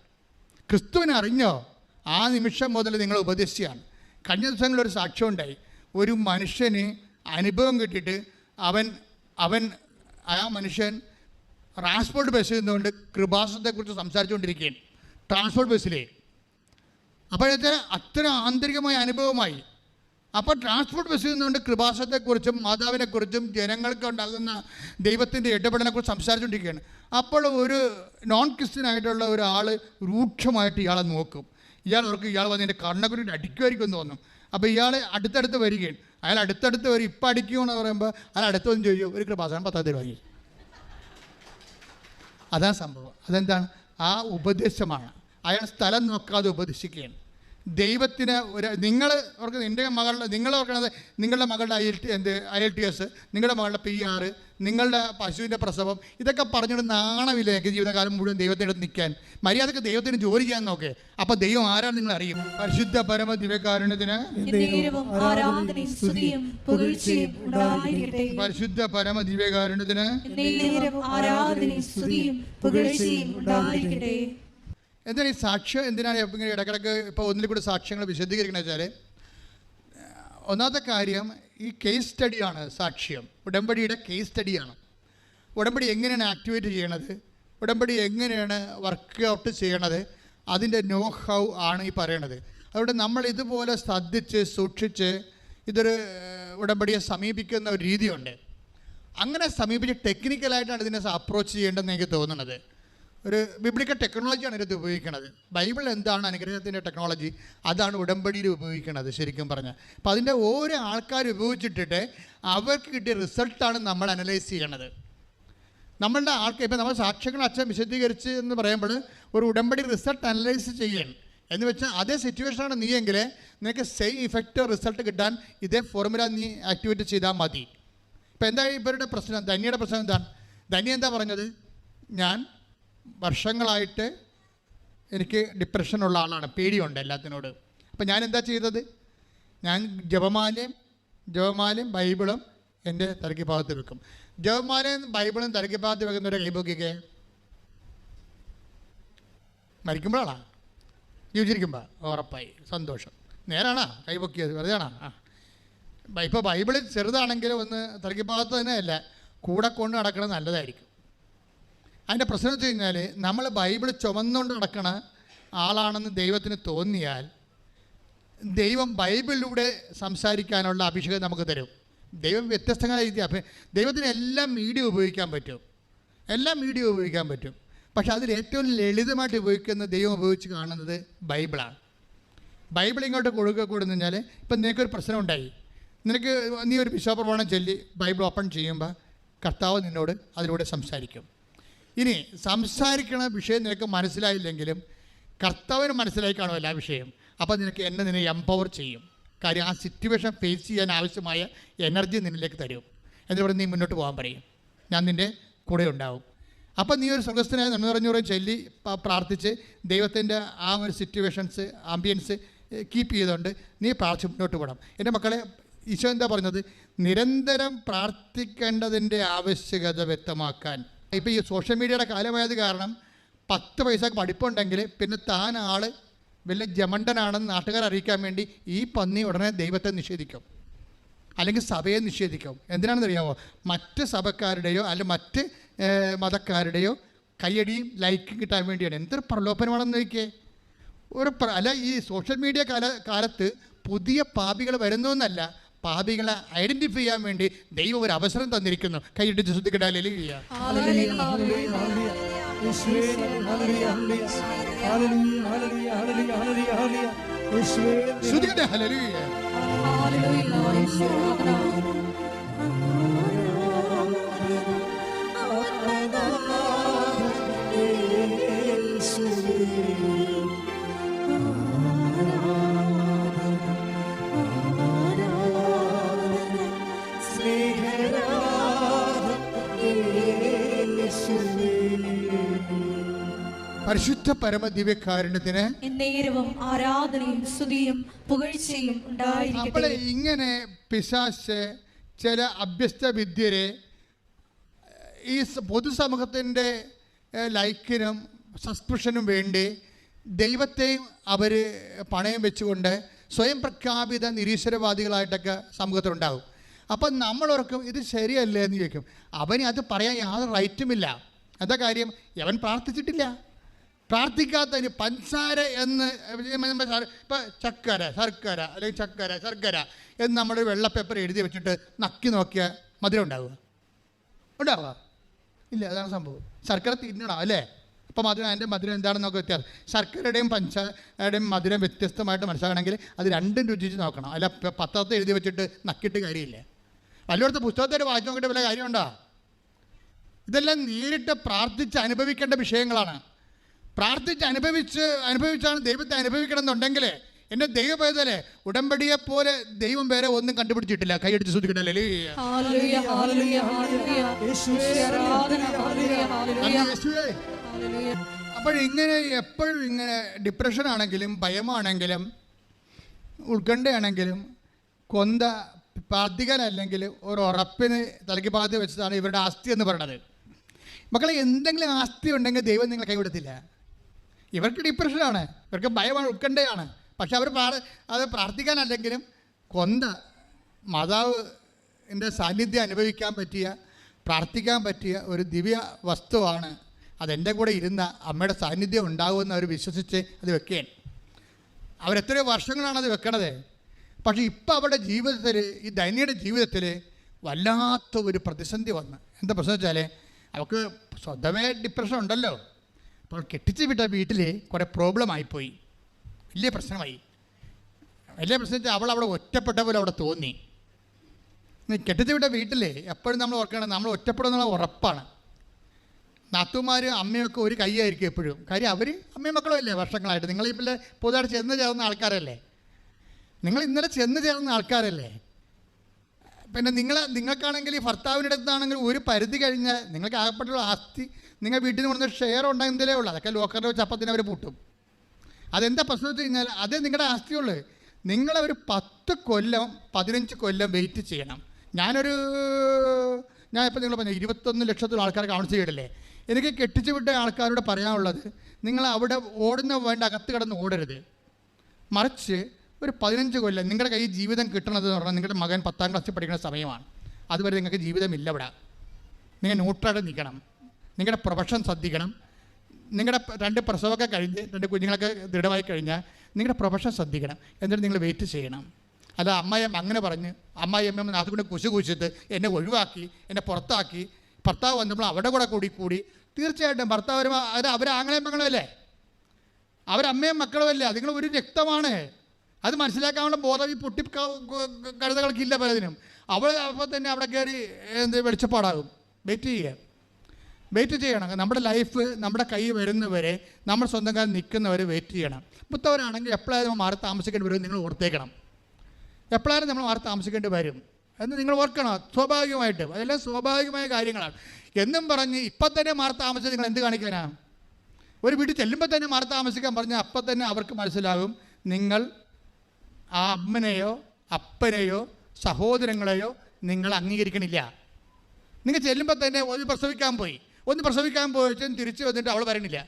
ക്രിസ്തുവിനെ അറിഞ്ഞോ? ആ നിമിഷം മുതൽ നിങ്ങൾ ഉപദേശിയാണ്. കഴിഞ്ഞ ഒരു സാക്ഷ്യം ഉണ്ടായി. ഒരു മനുഷ്യന് അനുഭവം കിട്ടിയിട്ട് അവൻ അവൻ ആ മനുഷ്യൻ ട്രാൻസ്പോർട്ട് ബസ്സിൽ നിന്നുകൊണ്ട് കൃപാസത്തെക്കുറിച്ച് സംസാരിച്ചുകൊണ്ടിരിക്കുകയാണ്. ട്രാൻസ്പോർട്ട് ബസ്സിലേ അപ്പോഴത്തെ അത്ര ആന്തരികമായ അനുഭവമായി. അപ്പോൾ ട്രാൻസ്പോർട്ട് ബസ്സിൽ നിന്നുകൊണ്ട് കൃപാസത്തെക്കുറിച്ചും മാതാവിനെക്കുറിച്ചും ജനങ്ങൾക്ക് ഉണ്ടാകുന്ന ദൈവത്തിന്റെ ഇടപെടലിനെക്കുറിച്ച് സംസാരിച്ചുകൊണ്ടിരിക്കുകയാണ്. അപ്പോൾ ഒരു നോൺ ക്രിസ്ത്യൻ ആയിട്ടുള്ള ഒരാൾ രൂക്ഷമായിട്ട് ഇയാളെ നോക്കും. ഇയാൾ ഓർക്കും ഇയാൾ വന്ന് എന്റെ കണ്ണക്കുരുട്ട് അടിക്കുമായിരിക്കും എന്ന് തോന്നും. അപ്പോൾ ഇയാൾ അടുത്തടുത്ത് വരികയാണ്. അയാൾ അടുത്തടുത്ത് വരും. ഇപ്പം അടിക്കുമെന്ന് പറയുമ്പോൾ അയാൾ അടുത്തൊന്നും ചോദിക്കും ഒരു കൃപാസനം പത്താം തീയതി വാങ്ങി. അതാണ് സംഭവം. അതെന്താണ്? ആ ഉപദേശമാണ്. അയാൾ സ്ഥലം നോക്കാതെ ഉപദേശിക്കുകയാണ്. ദൈവത്തിന് ഒരു നിങ്ങൾ ഓർക്ക് നിന്റെ മകളുടെ നിങ്ങൾ ഓർക്കണത് നിങ്ങളുടെ മകളുടെ ഐ എൽ ടി എന്ത് ഐ എൽ ടി എസ് നിങ്ങളുടെ മകളുടെ പി ആർ നിങ്ങളുടെ പശുവിന്റെ പ്രസവം ഇതൊക്കെ പറഞ്ഞുകൊണ്ട് നാണമില്ല എനിക്ക് ജീവിതകാലം മുഴുവൻ ദൈവത്തിനടുത്ത് നിൽക്കാൻ. മര്യാദയ്ക്ക് ദൈവത്തിന് ജോലി ചെയ്യാൻ നോക്കേ. അപ്പോൾ ദൈവം ആരാണ് നിങ്ങൾ അറിയും. പരിശുദ്ധ പരമ ദിവ്യകാരുണ്യത്തിന് എന്നേരവും ആരാധനയും സ്തുതിയും പുകഴ്ചയും ഉണ്ടായിരിക്കട്ടെ. പരിശുദ്ധ പരമ ദിവ്യകാരുണ്യത്തിന് ആരാധനയും സ്തുതിയും പുകഴ്ചയും ഉണ്ടായിരിക്കട്ടെ. എന്താണ് ഈ സാക്ഷ്യം? എന്തിനാണ് ഇങ്ങനെ ഇടക്കിടക്ക് ഇപ്പോൾ ഒന്നിൽ കൂടി സാക്ഷ്യങ്ങൾ വിശദീകരിക്കണമെന്ന് വെച്ചാൽ ഒന്നാമത്തെ കാര്യം ഈ കേസ് സ്റ്റഡിയാണ് സാക്ഷ്യം. ഉടമ്പടിയുടെ കേസ് സ്റ്റഡിയാണ് ഉടമ്പടി എങ്ങനെയാണ് ആക്ടിവേറ്റ് ചെയ്യണത്? ഉടമ്പടി എങ്ങനെയാണ് വർക്ക് ഔട്ട് ചെയ്യണത്? അതിന്റെ നോ ഹൗ ആണ് ഈ പറയണത്. അതുകൊണ്ട് നമ്മൾ ഇതുപോലെ ശ്രദ്ധിച്ച് സൂക്ഷിച്ച് ഇതൊരു ഉടമ്പടിയെ സമീപിക്കുന്ന ഒരു രീതിയുണ്ട്. അങ്ങനെ സമീപിച്ച് ടെക്നിക്കലായിട്ടാണ് ഇതിനെ അപ്രോച്ച് ചെയ്യേണ്ടതെന്ന് എനിക്ക് തോന്നുന്നത്. ഒരു ബിബ്ലിക്കൽ ടെക്നോളജിയാണ് ഇതിനകത്ത് ഉപയോഗിക്കുന്നത് ബൈബിൾ എന്താണ് അനുഗ്രഹത്തിന്റെ ടെക്നോളജി അതാണ് ഉടമ്പടിയിൽ ഉപയോഗിക്കുന്നത് ശരിക്കും പറഞ്ഞാൽ അപ്പം അതിന്റെ ഓരോ ആൾക്കാർ ഉപയോഗിച്ചിട്ടിട്ട് അവർക്ക് കിട്ടിയ റിസൾട്ടാണ് നമ്മൾ അനലൈസ് ചെയ്യണത്. നമ്മളുടെ ആൾക്ക് ഇപ്പം നമ്മൾ സാക്ഷ്യങ്ങൾ അച്ഛൻ വിശദീകരിച്ച് എന്ന് പറയുമ്പോൾ ഒരു ഉടമ്പടി റിസൾട്ട് അനലൈസ് ചെയ്യണം എന്ന് വെച്ചാൽ അതേ സിറ്റുവേഷനാണ് നീ എങ്കിൽ നിനക്ക് സെയിം ഇഫക്റ്റ് റിസൾട്ട് കിട്ടാൻ ഇതേ ഫോർമുല നീ ആക്ടിവേറ്റ് ചെയ്താൽ മതി. ഇപ്പം എന്താ ഇവരുടെ പ്രശ്നം? ധന്യയുടെ പ്രശ്നം എന്താണ്? ധന്യ എന്താ പറഞ്ഞത്? ഞാൻ വർഷങ്ങളായിട്ട് എനിക്ക് ഡിപ്രഷനുള്ള ആളാണ്. പേടിയുണ്ട് എല്ലാത്തിനോട്. അപ്പം ഞാൻ എന്താ ചെയ്തത്? ഞാൻ ജപമാലയും ജപമാലയും ബൈബിളും എന്റെ തലക്കി ഭാഗത്ത് വെക്കും. ജപമാലയും ബൈബിളും തലക്കി ഭാഗത്ത് വെക്കുന്നവരെ കൈപൊക്കിക്കേ മരിക്കുമ്പോഴാണോ? ജീവിച്ചിരിക്കുമ്പോൾ ഉറപ്പായി. സന്തോഷം. നേരാണോ? കൈപൊക്കിയത്? വെറുതെയാണോ? ആ. ഇപ്പോൾ ബൈബിളിൽ ചെറുതാണെങ്കിലും ഒന്ന് തലക്കി ഭാഗത്ത് തന്നെയല്ല കൂടെ കൊണ്ട് നടക്കുന്നത് നല്ലതായിരിക്കും. അതിന്റെ പ്രശ്നം വെച്ച് കഴിഞ്ഞാൽ നമ്മൾ ബൈബിൾ ചുമന്നുകൊണ്ട് നടക്കണ ആളാണെന്ന് ദൈവത്തിന് തോന്നിയാൽ ദൈവം ബൈബിളിലൂടെ സംസാരിക്കാനുള്ള അഭിഷേകം നമുക്ക് തരും. ദൈവം വ്യത്യസ്തമായ രീതി അപ്പം ദൈവത്തിന് എല്ലാം മീഡിയ ഉപയോഗിക്കാൻ പറ്റും. എല്ലാം മീഡിയ ഉപയോഗിക്കാൻ പറ്റും. പക്ഷെ അതിൽ ഏറ്റവും ലളിതമായിട്ട് ഉപയോഗിക്കുന്ന ദൈവം ഉപയോഗിച്ച് കാണുന്നത് ബൈബിളാണ്. ബൈബിൾ ഇങ്ങോട്ട് കൊടുക്കുക കൂടുന്നു കഴിഞ്ഞാൽ ഇപ്പം നിനക്കൊരു പ്രശ്നം ഉണ്ടായി. നിനക്ക് നീ ഒരു വിശ്വാസപ്രമാണം ചൊല്ലി ബൈബിൾ ഓപ്പൺ ചെയ്യുമ്പോൾ കർത്താവ് നിന്നോട് അതിലൂടെ സംസാരിക്കും. ഇനി സംസാരിക്കണ വിഷയം നിനക്ക് മനസ്സിലായില്ലെങ്കിലും കർത്താവിന് മനസ്സിലായി കാണും എല്ലാ വിഷയം. അപ്പോൾ നിനക്ക് എന്നെ നിന്നെ എംപവർ ചെയ്യും. കാര്യം ആ സിറ്റുവേഷൻ ഫേസ് ചെയ്യാൻ ആവശ്യമായ എനർജി നിന്നിലേക്ക് തരും. പറഞ്ഞ് നീ മുന്നോട്ട് പോകാൻ പറയും. ഞാൻ നിന്റെ കൂടെ ഉണ്ടാവും. അപ്പം നീ ഒരു സ്വർഗസ്ഥനായ നന്ദിറഞ്ഞൂറ് ചൊല്ലി പ- പ്രാർത്ഥിച്ച് ദൈവത്തിന്റെ ആ ഒരു സിറ്റുവേഷൻസ് ആംബിയൻസ് കീപ്പ് ചെയ്തുകൊണ്ട് നീ പ്രാർത്ഥിച്ച് മുന്നോട്ട് പോകണം എന്റെ മക്കളെ ഈശോ എന്താ പറഞ്ഞത് നിരന്തരം പ്രാർത്ഥിക്കേണ്ടതിന്റെ ആവശ്യകത വ്യക്തമാക്കാൻ ഇപ്പോൾ ഈ സോഷ്യൽ മീഡിയയുടെ കാലമായത് കാരണം പത്ത് പൈസ പഠിപ്പുണ്ടെങ്കിൽ പിന്നെ താൻ ആൾ വലിയ ജമണ്ടനാണെന്ന് നാട്ടുകാർ അറിയിക്കാൻ വേണ്ടി ഈ പന്നി ഉടനെ ദൈവത്തെ നിഷേധിക്കും. അല്ലെങ്കിൽ സഭയെ നിഷേധിക്കും. എന്തിനാണെന്ന് അറിയാമോ മറ്റ് സഭക്കാരുടെയോ അല്ലെങ്കിൽ മറ്റ് മതക്കാരുടെയോ കയ്യടിയും ലൈക്കും കിട്ടാൻ വേണ്ടിയാണ്. എന്തൊരു പ്രലോഭനമാണെന്ന് നോക്കിയേ. ഒരു അല്ല ഈ സോഷ്യൽ മീഡിയ കാല കാലത്ത് പുതിയ പാപികൾ വരുന്നു എന്നല്ല പാപികളെ ഐഡന്റിഫൈ ചെയ്യാൻ വേണ്ടി ദൈവം ഒരു അവസരം തന്നിരിക്കുന്നു. കൈയിട്ട് ശ്രദ്ധിക്കട്ടെ. അല്ലെങ്കിൽ ഹല്ലേലൂയ, ഹല്ലേലൂയ. പരിശുദ്ധ പരമ ദിവ്യകാരുണ്യത്തിന് നേരവും ആരാധനയും സ്തുതിയും പുകഴ്ചയും ഉണ്ടായിരിക്കട്ടെ. ഇങ്ങനെ പിശാശ് ചില അഭ്യസ്ത വിദ്യരെ ഈ പൊതുസമൂഹത്തിന്റെ ലൈക്കിനും സസ്പൃഷനും വേണ്ടി ദൈവത്തെയും അവർ പണയം വെച്ചുകൊണ്ട് സ്വയം പ്രഖ്യാപിത നിരീശ്വരവാദികളായിട്ടൊക്കെ സമൂഹത്തിലുണ്ടാകും അപ്പം നമ്മളോർക്കും ഇത് ശരിയല്ലേ എന്ന് ചോദിക്കും. അവന് അത് പറയാൻ യാതൊരു റൈറ്റുമില്ല. എന്താ കാര്യം? അവൻ പ്രാർത്ഥിച്ചിട്ടില്ല. പ്രാർത്ഥിക്കാത്തതിന് പഞ്ചസാര എന്ന് ഇപ്പം ചക്കര ശർക്കര അല്ലെങ്കിൽ ചക്കര ശർക്കര എന്ന് നമ്മൾ വെള്ള പേപ്പർ എഴുതി വെച്ചിട്ട് നക്കി നോക്കിയാൽ മധുരം ഉണ്ടാവുക? ഉണ്ടാവുക. ഇല്ല അതാണ് സംഭവം. ശർക്കര തിന്നണം അല്ലേ? അപ്പോൾ മധുരം അതിന്റെ മധുരം എന്താണെന്നൊക്കെ വ്യത്യാസം? ശർക്കരയുടെയും പഞ്ചസാരയുടെയും മധുരം വ്യത്യസ്തമായിട്ട് മനസ്സിലാക്കണമെങ്കിൽ അത് രണ്ടും രുചിച്ച് നോക്കണം. അല്ല പത്രത്തെ എഴുതി വെച്ചിട്ട് നക്കിയിട്ട് കാര്യമില്ല. വല്ലയിടത്ത് പുസ്തകത്തോട് വായിച്ചു നോക്കിയിട്ട് വല്ല കാര്യമുണ്ടോ? ഇതെല്ലാം നേരിട്ട് പ്രാർത്ഥിച്ച് അനുഭവിക്കേണ്ട വിഷയങ്ങളാണ്. പ്രാർത്ഥിച്ച് അനുഭവിച്ച് അനുഭവിച്ചാണ് ദൈവത്തെ അനുഭവിക്കണം എന്നുണ്ടെങ്കിൽ എന്റെ ദൈവപേതലെ ഉടമ്പടിയെ പോലെ ദൈവം വേറെ ഒന്നും കണ്ടുപിടിച്ചിട്ടില്ല. കൈയടിച്ച് ശ്രദ്ധിക്കണല്ലേ അപ്പോഴിങ്ങനെ എപ്പോഴും ഇങ്ങനെ ഡിപ്രഷൻ ആണെങ്കിലും ഭയമാണെങ്കിലും ഉത്കണ്ഠയാണെങ്കിലും കൊന്ത പ്രാർത്ഥിക്കാനല്ലെങ്കിൽ ഒരു ഉറപ്പിന് തലയ്ക്ക് പാതി വെച്ചതാണ് ഇവരുടെ ആസ്തി എന്ന് പറയുന്നത്. മക്കളെ എന്തെങ്കിലും ആസ്തി ഉണ്ടെങ്കിൽ ദൈവം നിങ്ങളെ കൈവിടത്തില്ല. ഇവർക്ക് ഡിപ്രഷനാണ് ഇവർക്ക് ഭയമാണ് ഉൾക്കണ്ടയാണ്. പക്ഷെ അവർ പ്രാർ അത് പ്രാർത്ഥിക്കാനല്ലെങ്കിലും കൊന്ത മാതാവ് എന്റെ സാന്നിധ്യം അനുഭവിക്കാൻ പറ്റിയ പ്രാർത്ഥിക്കാൻ പറ്റിയ ഒരു ദിവ്യ വസ്തുവാണ് അതെന്റെ കൂടെ ഇരുന്ന അമ്മയുടെ സാന്നിധ്യം ഉണ്ടാകുമെന്ന് അവർ വിശ്വസിച്ച് അത് വെക്കുകയാണ്. അവരെത്രയോ വർഷങ്ങളാണ് അത് വെക്കണത്. പക്ഷേ ഇപ്പോൾ അവരുടെ ജീവിതത്തിൽ ഈ ധനിയുടെ ജീവിതത്തിൽ വല്ലാത്ത ഒരു പ്രതിസന്ധി വന്ന്. എന്താ പ്രശ്നം വെച്ചാൽ അവൾക്ക് സ്വന്തമേ ഡിപ്രഷൻ ഉണ്ടല്ലോ. അപ്പോൾ കെട്ടിച്ച് വിട്ട വീട്ടിൽ കുറേ പ്രോബ്ലം ആയിപ്പോയി. വലിയ പ്രശ്നമായി. വലിയ പ്രശ്നം അവൾ അവിടെ ഒറ്റപ്പെട്ട പോലെ അവിടെ തോന്നി. കെട്ടിച്ച് വിട്ട വീട്ടിൽ എപ്പോഴും നമ്മൾ ഓർക്കണം നമ്മൾ ഒറ്റപ്പെടുന്നുള്ള ഉറപ്പാണ്. നാത്തുമാരും അമ്മയൊക്കെ ഒരു കൈയായിരിക്കും എപ്പോഴും. കാര്യം അവർ അമ്മയും മക്കളും അല്ലേ വർഷങ്ങളായിട്ട്? നിങ്ങൾ ഇപ്പോൾ പുതുതായിട്ട് ചെന്ന് ചേർന്ന ആൾക്കാരല്ലേ? നിങ്ങൾ ഇന്നലെ ചെന്ന് ചേർന്ന ആൾക്കാരല്ലേ? പിന്നെ നിങ്ങൾ നിങ്ങൾക്കാണെങ്കിൽ ഭർത്താവിന്റെ അടുത്താണെങ്കിൽ ഒരു പരിധി കഴിഞ്ഞാൽ നിങ്ങൾക്ക് ആകപ്പെട്ടുള്ള ആസ്തി നിങ്ങൾ വീട്ടിൽ നിന്ന് കൊണ്ടുവന്ന ഷെയർ ഉണ്ടെങ്കിലേ ഉള്ളൂ. അതൊക്കെ ലോക്കറിൽ വെച്ച് അപ്പത്തിന് അവർ പൂട്ടും. അതെന്താ പ്രശ്നം വെച്ച് കഴിഞ്ഞാൽ അതേ നിങ്ങളുടെ ആസ്തിയുള്ളൂ. നിങ്ങളൊരു പത്ത് കൊല്ലം പതിനഞ്ച് കൊല്ലം വെയിറ്റ് ചെയ്യണം. ഞാനൊരു ഞാൻ ഇപ്പം നിങ്ങൾ പറഞ്ഞു ഇരുപത്തൊന്ന് ലക്ഷത്തോളം ആൾക്കാർ കൗൺസിൽ ചെയ്തില്ലേ എനിക്ക് കെട്ടിച്ചു വിട്ട ആൾക്കാരോട് പറയാനുള്ളത് നിങ്ങൾ അവിടെ ഓടുന്ന വേണ്ട അകത്ത് കിടന്ന് ഓടരുത്. മറിച്ച് ഒരു പതിനഞ്ച് കൊല്ലം നിങ്ങളുടെ കയ്യിൽ ജീവിതം കിട്ടണത് എന്ന് പറഞ്ഞാൽ നിങ്ങളുടെ മകൻ പത്താം ക്ലാസ്സിൽ പഠിക്കുന്ന സമയമാണ്. അതുവരെ നിങ്ങൾക്ക് ജീവിതമില്ല ഇവിടെ. നിങ്ങൾ ന്യൂട്രലായിട്ട് നിൽക്കണം നിങ്ങളുടെ പ്രൊഫഷൻ ശ്രദ്ധിക്കണം. നിങ്ങളുടെ രണ്ട് പ്രസവമൊക്കെ കഴിഞ്ഞ് രണ്ട് കുഞ്ഞുങ്ങളൊക്കെ ദൃഢമായി കഴിഞ്ഞാൽ നിങ്ങളുടെ പ്രൊഫഷൻ ശ്രദ്ധിക്കണം. എന്നിട്ട് നിങ്ങൾ വെയിറ്റ് ചെയ്യണം. അല്ല അമ്മയമ്മ അങ്ങനെ പറഞ്ഞ് അമ്മായിയമ്മ കൊണ്ട് കുശു കുശിച്ചിട്ട് എന്നെ ഒഴിവാക്കി എന്നെ പുറത്താക്കി ഭർത്താവ് വന്നപ്പോൾ അവിടെ കൂടെ കൂടി കൂടി തീർച്ചയായിട്ടും ഭർത്താവ് അത് അവർ ആങ്ങളെയും മകളും അല്ലേ? അവരമ്മയും മക്കളും അല്ലേ? അതുങ്ങൾ ഒരു രക്തമാണ്. അത് മനസ്സിലാക്കാനുള്ള ബോധം ഈ പൊട്ടി കഴുതകൾക്കില്ല പലതിനും. അവൾ അപ്പോൾ തന്നെ അവിടെ കയറി എന്ത് വെളിച്ചപ്പാടാകും. വെയിറ്റ് ചെയ്യുക. വെയിറ്റ് ചെയ്യണം. നമ്മുടെ ലൈഫ് നമ്മുടെ കൈ വരുന്നവരെ നമ്മൾ സ്വന്തം കാലം നിൽക്കുന്നവരെ വെയിറ്റ് ചെയ്യണം. മുത്തവരാണെങ്കിൽ എപ്പോഴായാലും നമ്മൾ മാറി താമസിക്കേണ്ടി വരും നിങ്ങൾ ഓർത്തേക്കണം. എപ്പോഴായാലും നമ്മൾ മാറി താമസിക്കേണ്ടി വരും. എന്ന് നിങ്ങൾ ഓർക്കണം. സ്വാഭാവികമായിട്ട്. അതെല്ലാം സ്വാഭാവികമായ കാര്യങ്ങളാണ്. എന്നും പറഞ്ഞ് ഇപ്പം തന്നെ മാറി താമസിച്ച് നിങ്ങൾ എന്ത് കാണിക്കാനാണ് ഒരു വീട്ടിൽ ചെല്ലുമ്പോൾ തന്നെ മാറി താമസിക്കാൻ പറഞ്ഞാൽ അപ്പം തന്നെ അവർക്ക് മനസ്സിലാകും. നിങ്ങൾ ആ അമ്മനെയോ അപ്പനെയോ സഹോദരങ്ങളെയോ നിങ്ങൾ അംഗീകരിക്കണില്ല. നിങ്ങൾ ചെല്ലുമ്പോൾ തന്നെ ഒരു പ്രസവിക്കാൻ പോയി. ഒന്ന് പ്രസവിക്കാൻ പോയിട്ടും തിരിച്ചു വന്നിട്ട് അവൾ വരണില്ല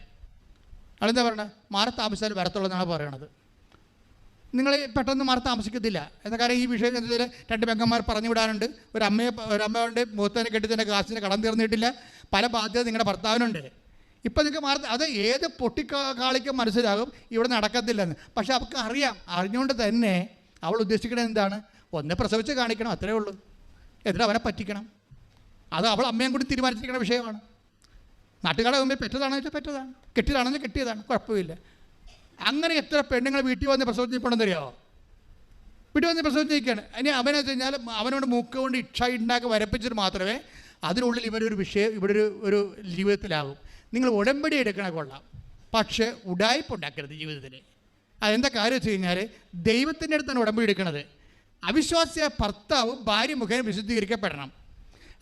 അവളെന്താ പറയണത് മാറി താമസിച്ചാൽ വരത്തുള്ളൂ എന്നാണ് പറയണത്. നിങ്ങൾ പെട്ടെന്ന് മാറി താമസിക്കത്തില്ല എന്ന കാര്യം? ഈ വിഷയം എന്താ രണ്ട് പെങ്ങന്മാർ പറഞ്ഞു വിടാനുണ്ട്. ഒരു അമ്മയെ ഒരു അമ്മയുടെ കെട്ടി തന്നെ കാശിന് കടം തീർന്നിട്ടില്ല. പല ബാധ്യത നിങ്ങളുടെ ഭർത്താവിനുണ്ട്. ഇപ്പം നിങ്ങൾക്ക് മാറി അത് ഏത് പൊട്ടിക്കാളിക്കും മനസ്സിലാകും. ഇവിടെ നടക്കത്തില്ലെന്ന്. പക്ഷെ അവൾക്ക് അറിയാം. അറിഞ്ഞുകൊണ്ട് തന്നെ അവൾ ഉദ്ദേശിക്കുന്നത് എന്താണ്? ഒന്ന് പ്രസവിച്ച് കാണിക്കണം അത്രേ ഉള്ളൂ. എന്നിട്ട് അവനെ പറ്റിക്കണം. അത് അവൾ അമ്മയും കൂടി തീരുമാനിച്ചിരിക്കുന്ന വിഷയമാണ്. നാട്ടുകാരുടെ മുമ്പിൽ പെറ്റതാണെന്ന് വെച്ചാൽ പെറ്റതാണ്. കെട്ടിയതാണെന്ന് കെട്ടിയതാണ്. കുഴപ്പമില്ല. അങ്ങനെ എത്ര പെണ്ണുങ്ങൾ വീട്ടിൽ വന്ന് പ്രസവിച്ചിട്ടുണ്ടെന്നറിയോ? വീട്ടിൽ വന്ന് പ്രസവിച്ചിരിക്കുകയാണ്. ഇനി അവനെ വെച്ച് കഴിഞ്ഞാൽ അവനോട് മൂക്ക് കൊണ്ട് ഇച്ഛ ഉണ്ടാക്കി വരപ്പിച്ചിട്ട് മാത്രമേ അതിനുള്ളിൽ ഇവരൊരു വിഷയം ഇവിടെ ഒരു ഒരു ജീവിതത്തിലാകും നിങ്ങൾ ഉടമ്പടി എടുക്കണ കൊള്ളാം. പക്ഷേ ഉടായ്പ ഉണ്ടാക്കരുത് ജീവിതത്തിൽ അതെന്താ കാര്യം വെച്ച് കഴിഞ്ഞാൽ ദൈവത്തിന്റെ അടുത്താണ് ഉടമ്പടി എടുക്കുന്നത് അവിശ്വാസിയ ഭർത്താവ് ഭാര്യ മുഖേന വിശുദ്ധീകരിക്കപ്പെടണം.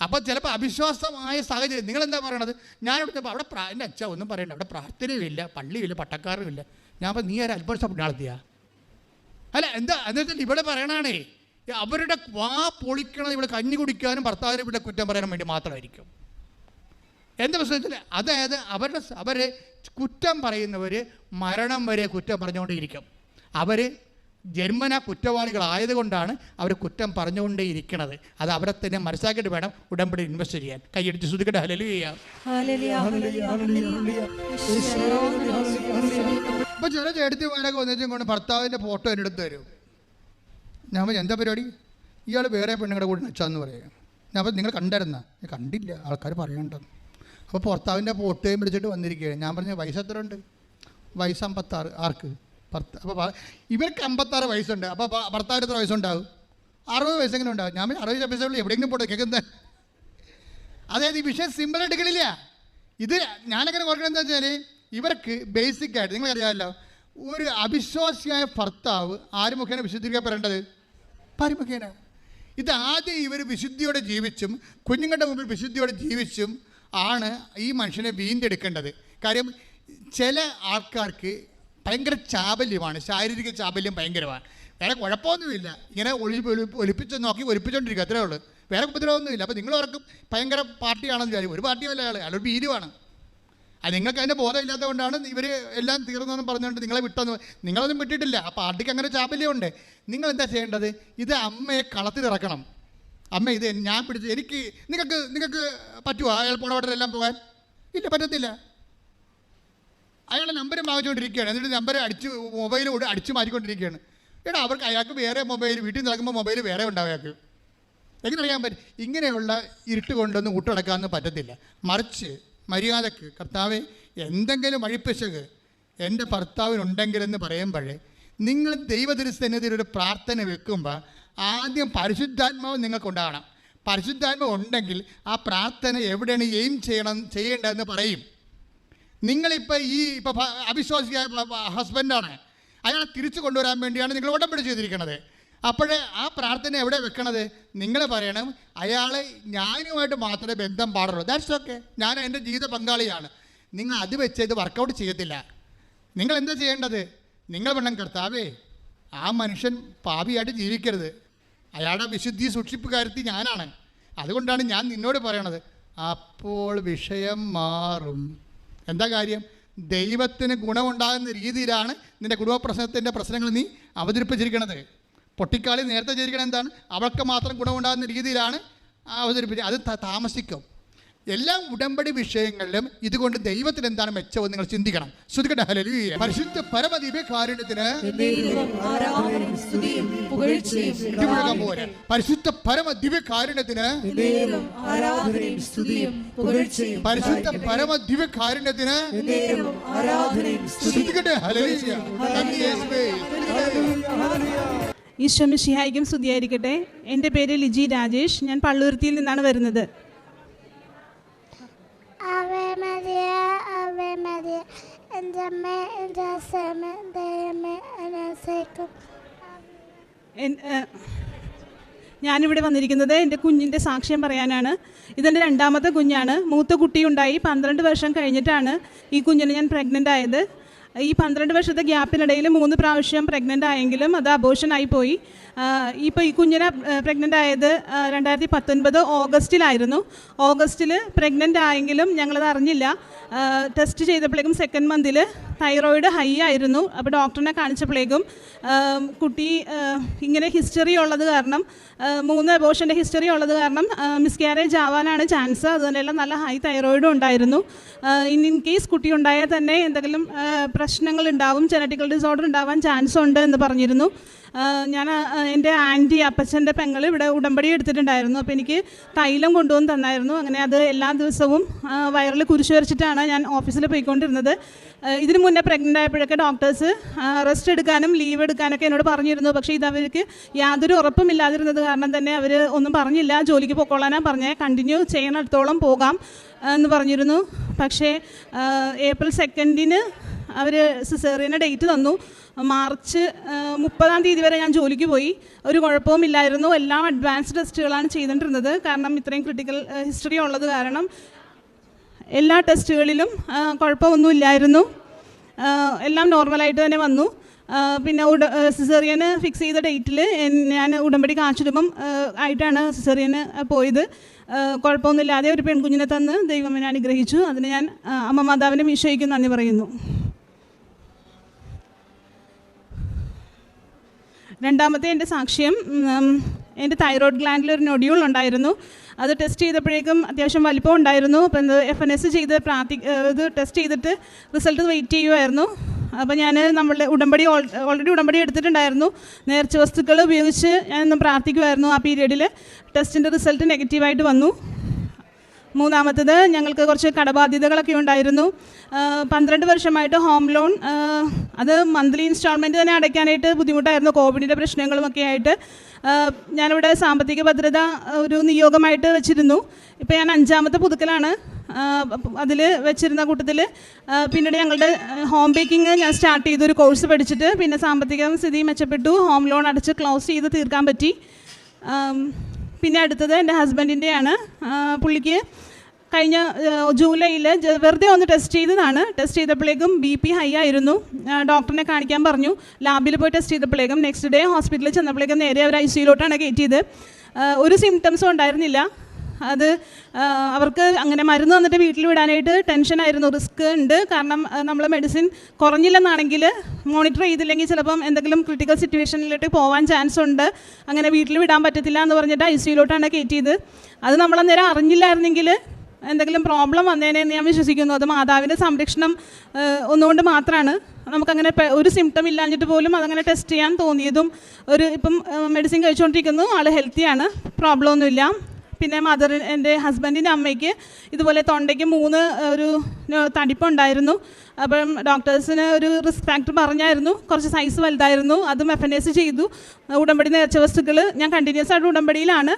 അപ്പോൾ ചിലപ്പോൾ അവിശ്വാസമായ സാഹചര്യം. നിങ്ങളെന്താ പറയണത്? ഞാൻ ഇവിടെ അവിടെ പ്രാ എന്റെ അച്ഛ ഒന്നും പറയണ്ട. അവിടെ പ്രാർത്ഥനയുമില്ല പള്ളിയില്ല പട്ടക്കാരുമില്ല. ഞാൻ അപ്പോൾ നീ ഒരു അത്ഭുത നടത്തിയാ? അല്ല എന്താ? എന്നുവെച്ചാൽ ഇവിടെ പറയണാണേ അവരുടെ വാ പൊളിക്കണത് ഇവിടെ കഞ്ഞി കുടിക്കാനും ഭർത്താവിനെ ഇവിടെ കുറ്റം പറയാനും വേണ്ടി മാത്രമായിരിക്കും. എന്താ പ്രശ്നം വെച്ചാൽ അതായത് അവരുടെ അവരെ കുറ്റം പറയുന്നവർ മരണം വരെ കുറ്റം പറഞ്ഞുകൊണ്ടേയിരിക്കും അവർ ജന്മന കുറ്റവാളികളായതുകൊണ്ടാണ് അവർ കുറ്റം പറഞ്ഞുകൊണ്ടേയിരിക്കണത്. അത് അവരെ തന്നെ മനസ്സിലാക്കിയിട്ട് വേണം ഉടമ്പടി ഇൻവെസ്റ്റ് ചെയ്യാൻ. കൈയടിച്ച് ശ്രദ്ധിക്കട്ടെ. ഹലലു ചെയ്യാം ഹല്ലേലൂയ. ഹല്ലേലൂയ, ഹല്ലേലൂയ ഹല്ലേലൂയ, വന്നിട്ട് ആരാധന സ്തുതിയും അപ്പോൾ ചില ചേട്ടത്തിമാരൊക്കെ ഒന്നിച്ചും കൊണ്ട് ഭർത്താവിന്റെ ഫോട്ടോ എന്റെ അടുത്ത് തരും. ഞാൻ എന്താ പരിപാടി? ഇയാൾ വേറെ പെണ്ണുങ്ങളുടെ കൂടെ വെച്ചാന്ന് പറയും. ഞാൻ അപ്പോൾ നിങ്ങൾ കണ്ടായിരുന്ന? കണ്ടില്ല. ആൾക്കാർ പറയണ്ടെന്ന്. അപ്പോൾ ഭർത്താവിന്റെ ഫോട്ടോയും പിടിച്ചിട്ട് വന്നിരിക്കുകയാണ്. ഞാൻ പറഞ്ഞു വയസ്സ് എത്ര ഉണ്ട് വയസ്സ് അമ്പത്താറ് ആർക്ക്? ഭർത്ത അപ്പോൾ ഇവർക്ക് അമ്പത്താറ് വയസ്സുണ്ട്. അപ്പോൾ ഭർത്താവ് എത്ര വയസ്സുണ്ടാവും? അറുപത് വയസ്സെങ്കിലും ഉണ്ടാവും. ഞാൻ അറുപത് വയസ്സുള്ള എവിടെയെങ്കിലും പോട്ടെ കേൾക്കുന്നത് അതായത് ഈ വിഷയം സിമ്പിൾ എടുക്കണില്ല ഇത് ഞാനങ്ങനെ ഓർക്കണം എന്താ വെച്ചാൽ ഇവർക്ക് ബേസിക് ആയിട്ട് നിങ്ങൾക്കറിയാമല്ലോ ഒരു അവിശ്വാസിയായ ഭർത്താവ് ആര് മുഖേന വിശുദ്ധീകരിക്കപ്പെടേണ്ടത് പരിമുഖേന. ഇത് ആദ്യം ഇവർ വിശുദ്ധിയോടെ ജീവിച്ചും കുഞ്ഞുങ്ങളുടെ മുമ്പിൽ വിശുദ്ധിയോടെ ജീവിച്ചും ആണ് ഈ മനുഷ്യനെ വീണ്ടെടുക്കേണ്ടത്. കാര്യം ചില ആൾക്കാർക്ക് ഭയങ്കര ചാബല്യമാണ്. ശാരീരിക ചാബല്യം ഭയങ്കരമാണ്. വേറെ കുഴപ്പമൊന്നുമില്ല. ഇങ്ങനെ ഒളി ഒലി- ഒലിപ്പിച്ച് നോക്കി ഒലിപ്പിച്ചോണ്ടിരിക്കുക അത്രേ ഉള്ളൂ. വേറെ ഉപദ്രവമൊന്നുമില്ല. അപ്പോൾ നിങ്ങൾ ഓർക്കും ഭയങ്കര പാർട്ടിയാണെന്ന് വിചാരിക്കും. ഒരു പാർട്ടിയല്ല അയാൾ അയാളൊരു ഭീരുവാണ്. അത് നിങ്ങൾക്ക് അതിന്റെ ബോധമില്ലാത്തതുകൊണ്ടാണ് ഇവർ എല്ലാം തീർന്നെന്ന് പറഞ്ഞുകൊണ്ട് നിങ്ങളെ വിട്ടെന്ന് നിങ്ങളൊന്നും വിട്ടിട്ടില്ല. ആ പാർട്ടിക്ക് അങ്ങനെ ചാബല്യമുണ്ട്. നിങ്ങൾ എന്താ ചെയ്യേണ്ടത്? ഇത് അമ്മയെ കളത്തിലിറക്കണം അമ്മ ഇത് ഞാൻ പിടിച്ച് എനിക്ക് നിങ്ങൾക്ക് നിങ്ങൾക്ക് പറ്റുമോ അയാൾ പോണവട്ടെല്ലാം പോകാൻ? ഇല്ല പറ്റത്തില്ല. അയാളെ നമ്പർ വാങ്ങിച്ചുകൊണ്ടിരിക്കുകയാണ് എന്നിട്ട് നമ്പർ അടിച്ച് മൊബൈൽ അടിച്ച് മാറ്റിക്കൊണ്ടിരിക്കുകയാണ്. എടാ അവർക്ക് അയാൾക്ക് വേറെ മൊബൈൽ വീട്ടിൽ നിന്ന് നടക്കുമ്പോൾ മൊബൈൽ വേറെ ഉണ്ടാവും അയാൾക്ക്. എങ്ങനെ അറിയാൻ പറ്റും? ഇങ്ങനെയുള്ള ഇരുട്ട് കൊണ്ടൊന്നും കൂട്ടടക്കാമെന്ന് പറ്റത്തില്ല. മറിച്ച് മര്യാദയ്ക്ക് കർത്താവ് എന്തെങ്കിലും വഴിപ്പിശക് എന്റെ ഭർത്താവിനുണ്ടെങ്കിലെന്ന് പറയുമ്പോഴേ നിങ്ങൾ ദൈവതിരുസന്നിധിയിൽ ഒരു പ്രാർത്ഥന വെക്കുമ്പോൾ ആദ്യം പരിശുദ്ധാത്മാവ് നിങ്ങൾക്കുണ്ടാകണം പരിശുദ്ധാത്മാവ് ഉണ്ടെങ്കിൽ ആ പ്രാർത്ഥന എവിടെയാണ് എയിം ചെയ്യണം ചെയ്യേണ്ടതെന്ന് പറയും. നിങ്ങളിപ്പോൾ ഈ ഇപ്പോൾ അവിശ്വാസിയായ ഹസ്ബൻഡാണ്. അയാളെ തിരിച്ചു കൊണ്ടുവരാൻ വേണ്ടിയാണ് നിങ്ങൾ ഉടമ്പടി ചെയ്തിരിക്കുന്നത് അപ്പോഴേ ആ പ്രാർത്ഥന എവിടെ വെക്കണത്? നിങ്ങൾ പറയണം അയാളെ ഞാനുമായിട്ട് മാത്രമേ ബന്ധം പാടുള്ളൂ. ദാറ്റ്സ് ഓക്കെ ഞാൻ എന്റെ ജീവിത പങ്കാളിയാണ്. നിങ്ങൾ അത് വെച്ച് ഇത് വർക്കൗട്ട് ചെയ്യത്തില്ല. നിങ്ങൾ എന്താ ചെയ്യേണ്ടത്? നിങ്ങൾ വേണം കർത്താവേ ആ മനുഷ്യൻ പാപിയായിട്ട് ജീവിക്കരുത്. അയാളുടെ വിശുദ്ധി സൂക്ഷിപ്പുകാരത്തി ഞാനാണ്. അതുകൊണ്ടാണ് ഞാൻ നിന്നോട് പറയണത്. അപ്പോൾ വിഷയം മാറും. എന്താ കാര്യം? ദൈവത്തിന് ഗുണമുണ്ടാകുന്ന രീതിയിലാണ് നിന്റെ കുടുംബ പ്രശ്നത്തിന്റെ പ്രശ്നങ്ങൾ നീ അവതരിപ്പിച്ചിരിക്കണത്. പൊട്ടിക്കാളി നേരത്തെ ചെയ്തിരിക്കണത് എന്താണ്? അവൾക്ക് മാത്രം ഗുണമുണ്ടാകുന്ന രീതിയിലാണ് അവതരിപ്പിച്ചത് അത് താമസിക്കും. എല്ലാ ഉടമ്പടി വിഷയങ്ങളിലും ഇതുകൊണ്ട് ദൈവത്തിന് എന്താണ് മെച്ചമെന്ന് നിങ്ങൾ ചിന്തിക്കണം. ശ്രുതികട്ടെ ഹല്ലേലൂയ. പരിശുദ്ധ പരമദീപ കാരുണ്യത്തിന് പരിശുദ്ധ പരമദിവ്യ കാരുണ്യത്തിന് ആരാധനയും സ്തുതിയും പുകഴ്ചയും പരിശുദ്ധ പരമദിവ്യ കാരുണ്യത്തിന് ശ്രുതികട്ടെ ഹല്ലേലൂയ. നന്ദി യേശുവേ. ഈശോ മിശിഹായിക്കും സ്തുതിയായിരിക്കട്ടെ. എന്റെ പേര് ലിജി രാജേഷ്. ഞാൻ പള്ളുരുത്തിയിൽ നിന്നാണ് വരുന്നത്. ഞാനിവിടെ വന്നിരിക്കുന്നത് എന്റെ കുഞ്ഞിന്റെ സാക്ഷ്യം പറയാനാണ്. ഇതെന്റെ രണ്ടാമത്തെ കുഞ്ഞാണ്. മൂത്ത കുട്ടിയുണ്ടായി പന്ത്രണ്ട് വർഷം കഴിഞ്ഞിട്ടാണ് ഈ കുഞ്ഞിനെ ഞാൻ പ്രഗ്നന്റ് ആയത്. ഈ പന്ത്രണ്ട് വർഷത്തെ ഗ്യാപ്പിനിടയിൽ മൂന്ന് പ്രാവശ്യം പ്രഗ്നന്റ് ആയെങ്കിലും അത് അബോഷനായി പോയി. ഇപ്പോൾ ഈ കുഞ്ഞിനെ പ്രഗ്നന്റ് ആയത് രണ്ടായിരത്തി പത്തൊൻപത് ഓഗസ്റ്റിലായിരുന്നു. ഓഗസ്റ്റിൽ പ്രഗ്നന്റ് ആയെങ്കിലും ഞങ്ങളത് അറിഞ്ഞില്ല. ടെസ്റ്റ് ചെയ്തപ്പോഴേക്കും സെക്കൻഡ് മന്തിൽ തൈറോയിഡ് ഹൈ ആയിരുന്നു. അപ്പോൾ ഡോക്ടറിനെ കാണിച്ചപ്പോഴേക്കും കുട്ടി ഇങ്ങനെ ഹിസ്റ്ററി ഉള്ളത് കാരണം മൂന്ന് അബോഷന്റെ ഹിസ്റ്ററി ഉള്ളത് കാരണം മിസ്കാരേജ് ആവാനാണ് ചാൻസ് അതുതന്നെയുള്ള നല്ല ഹൈ തൈറോയിഡും ഉണ്ടായിരുന്നു. ഇൻ ഇൻ കേസ് കുട്ടി ഉണ്ടായാൽ തന്നെ എന്തെങ്കിലും പ്രശ്നങ്ങൾ ഉണ്ടാവും ജനറ്റിക്കൽ ഡിസോർഡർ ഉണ്ടാവാൻ ചാൻസ് ഉണ്ട് എന്ന് പറഞ്ഞിരുന്നു. ഞാൻ എന്റെ ആന്റി അപ്പച്ചന്റെ പെങ്ങൾ ഇവിടെ ഉടമ്പടി എടുത്തിട്ടുണ്ടായിരുന്നു. അപ്പോൾ എനിക്ക് തൈലം കൊണ്ടുവന്ന് തന്നായിരുന്നു. അങ്ങനെ അത് എല്ലാ ദിവസവും വയറിൽ കുരിശ് വരച്ചിട്ടാണ് ഞാൻ ഓഫീസിൽ പോയിക്കൊണ്ടിരുന്നത്. ഇതിനു മുന്നേ പ്രഗ്നന്റ് ആയപ്പോഴൊക്കെ ഡോക്ടേഴ്സ് റെസ്റ്റ് എടുക്കാനും ലീവ് എടുക്കാനൊക്കെ എന്നോട് പറഞ്ഞിരുന്നു. പക്ഷേ ഇത് അവർക്ക് യാതൊരു ഉറപ്പുമില്ലാതിരുന്നത് കാരണം തന്നെ അവർ ഒന്നും പറഞ്ഞില്ല. ജോലിക്ക് പൊക്കോളാനാണ് പറഞ്ഞത് കണ്ടിന്യൂ ചെയ്യണത്തോളം പോകാം എന്ന് പറഞ്ഞിരുന്നു. പക്ഷേ ഏപ്രിൽ സെക്കൻഡിന് അവർ സിസേറിയനെ ഡേറ്റ് തന്നു. മാർച്ച് മുപ്പതാം തീയതി വരെ ഞാൻ ജോലിക്ക് പോയി. ഒരു കുഴപ്പവും ഇല്ലായിരുന്നു. എല്ലാം അഡ്വാൻസ് ടെസ്റ്റുകളാണ് ചെയ്തുകൊണ്ടിരുന്നത് കാരണം ഇത്രയും ക്രിട്ടിക്കൽ ഹിസ്റ്ററി ഉള്ളത് കാരണം എല്ലാ ടെസ്റ്റുകളിലും കുഴപ്പമൊന്നും കുഴപ്പമൊന്നുമില്ലായിരുന്നു എല്ലാം നോർമലായിട്ട് തന്നെ വന്നു. പിന്നെ ഉട സിസേറിയന് ഫിക്സ് ചെയ്ത ഡേറ്റിൽ ഞാൻ ഉടമ്പടി കാശുരൂപം ആയിട്ടാണ് സിസേറിയന് പോയത്. കുഴപ്പമൊന്നുമില്ലാതെ ഒരു പെൺകുഞ്ഞിനെ തന്ന് ദൈവം എന്നെ അനുഗ്രഹിച്ചു. അതിന് ഞാൻ അമ്മ മാതാവിനും ഈശോയ്ക്കും നന്ദി പറയുന്നു. രണ്ടാമത്തെ എന്റെ സാക്ഷ്യം എന്റെ തൈറോയ്ഡ് ഗ്ലാൻഡിൽ ഒരു നൊഡ്യൂൾ ഉണ്ടായിരുന്നു. അത് ടെസ്റ്റ് ചെയ്തപ്പോഴേക്കും അത്യാവശ്യം വലിപ്പം ഉണ്ടായിരുന്നു. അപ്പോൾ എന്ത് എഫ് എൻ എസ് ചെയ്ത് പ്രാർത്ഥി ഇത് ടെസ്റ്റ് ചെയ്തിട്ട് റിസൾട്ട് വെയിറ്റ് ചെയ്യുമായിരുന്നു അപ്പോൾ ഞാൻ നമ്മളുടെ ഉടമ്പടി ഓൾറെഡി ഉടമ്പടി എടുത്തിട്ടുണ്ടായിരുന്നു. നേർച്ച വസ്തുക്കൾ ഉപയോഗിച്ച് ഞാനൊന്നും പ്രാർത്ഥിക്കുമായിരുന്നു ആ പീരീഡിൽ ടെസ്റ്റിന്റെ റിസൾട്ട് നെഗറ്റീവായിട്ട് വന്നു. മൂന്നാമത്തത് ഞങ്ങൾക്ക് കുറച്ച് കടബാധ്യതകളൊക്കെ ഉണ്ടായിരുന്നു. പന്ത്രണ്ട് വർഷമായിട്ട് ഹോം ലോൺ അത് മന്ത്ലി ഇൻസ്റ്റാൾമെന്റ് തന്നെ അടയ്ക്കാനായിട്ട് ബുദ്ധിമുട്ടായിരുന്നു കോവിഡിന്റെ പ്രശ്നങ്ങളുമൊക്കെ ആയിട്ട്. ഞാനിവിടെ സാമ്പത്തിക ഭദ്രത ഒരു നിയോഗമായിട്ട് വെച്ചിരുന്നു. ഇപ്പോൾ ഞാൻ അഞ്ചാമത്തെ പുതുക്കലാണ് അതിൽ വെച്ചിരുന്ന കൂട്ടത്തിൽ പിന്നീട് ഞങ്ങളുടെ ഹോം ബേക്കിംഗ് ഞാൻ സ്റ്റാർട്ട് ചെയ്തു ഒരു കോഴ്സ് പഠിച്ചിട്ട് പിന്നെ സാമ്പത്തിക സ്ഥിതി മെച്ചപ്പെട്ടു ഹോം ലോൺ അടച്ച് ക്ലോസ് ചെയ്ത് തീർക്കാൻ പറ്റി. പിന്നെ അടുത്തത് എന്റെ ഹസ്ബൻഡിന്റെയാണ്. പുള്ളിക്ക് കഴിഞ്ഞ ജൂലൈയിൽ വെറുതെ ഒന്ന് ടെസ്റ്റ് ചെയ്തതാണ്. ടെസ്റ്റ് ചെയ്തപ്പോഴേക്കും ബി പി ഹൈ ആയിരുന്നു. ഡോക്ടറിനെ കാണിക്കാൻ പറഞ്ഞു. ലാബിൽ പോയി ടെസ്റ്റ് ചെയ്തപ്പോഴേക്കും നെക്സ്റ്റ് ഡേ ഹോസ്പിറ്റലിൽ ചെന്നപ്പോഴേക്കും നേരെ അവർ ഐ സിയിലോട്ടാണ് കയറ്റിയത് ഒരു സിംറ്റംസും ഉണ്ടായിരുന്നില്ല. അത് അവർക്ക് അങ്ങനെ മരുന്ന് വന്നിട്ട് വീട്ടിൽ വിടാനായിട്ട് ടെൻഷനായിരുന്നു റിസ്ക് ഉണ്ട്. കാരണം നമ്മൾ മെഡിസിൻ കുറഞ്ഞില്ലെന്നാണെങ്കിൽ മോണിറ്റർ ചെയ്തില്ലെങ്കിൽ ചിലപ്പം എന്തെങ്കിലും ക്രിട്ടിക്കൽ സിറ്റുവേഷനിലോട്ട് പോകാൻ ചാൻസ് ഉണ്ട്. അങ്ങനെ വീട്ടിൽ വിടാൻ പറ്റത്തില്ല എന്ന് പറഞ്ഞിട്ട് ഐ സിയിലോട്ടാണ് കയറ്റിയത് അത് നമ്മളന്നേരം അറിഞ്ഞില്ലായിരുന്നെങ്കിൽ എന്തെങ്കിലും പ്രോബ്ലം വന്നേനെ ഞാൻ വിശ്വസിക്കുന്നു. അത് മാതാവിന്റെ സംരക്ഷണം ഒന്നുകൊണ്ട് മാത്രമാണ് നമുക്കങ്ങനെ ഒരു സിംറ്റം ഇല്ലാഞ്ഞിട്ട് പോലും അതങ്ങനെ ടെസ്റ്റ് ചെയ്യാൻ തോന്നിയതും ഒരു ഇപ്പം മെഡിസിൻ കഴിച്ചുകൊണ്ടിരിക്കുന്നു ആൾ ഹെൽത്തിയാണ് പ്രോബ്ലം ഒന്നുമില്ല. പിന്നെ മദർ എന്റെ ഹസ്ബൻഡിന്റെ അമ്മയ്ക്ക് ഇതുപോലെ തൊണ്ടയ്ക്ക് മൂന്ന് ഒരു തടിപ്പുണ്ടായിരുന്നു. അപ്പം ഡോക്ടേഴ്സിന് ഒരു റിസ്ക് ഫാക്ടർ പറഞ്ഞായിരുന്നു. കുറച്ച് സൈസ് വലുതായിരുന്നു. അതും എസ് ചെയ്തു. ഉടമ്പടി നേർച്ച വസ്തുക്കൾ ഞാൻ കണ്ടിന്യൂസ് ആയിട്ട് ഉടമ്പടിയിലാണ്.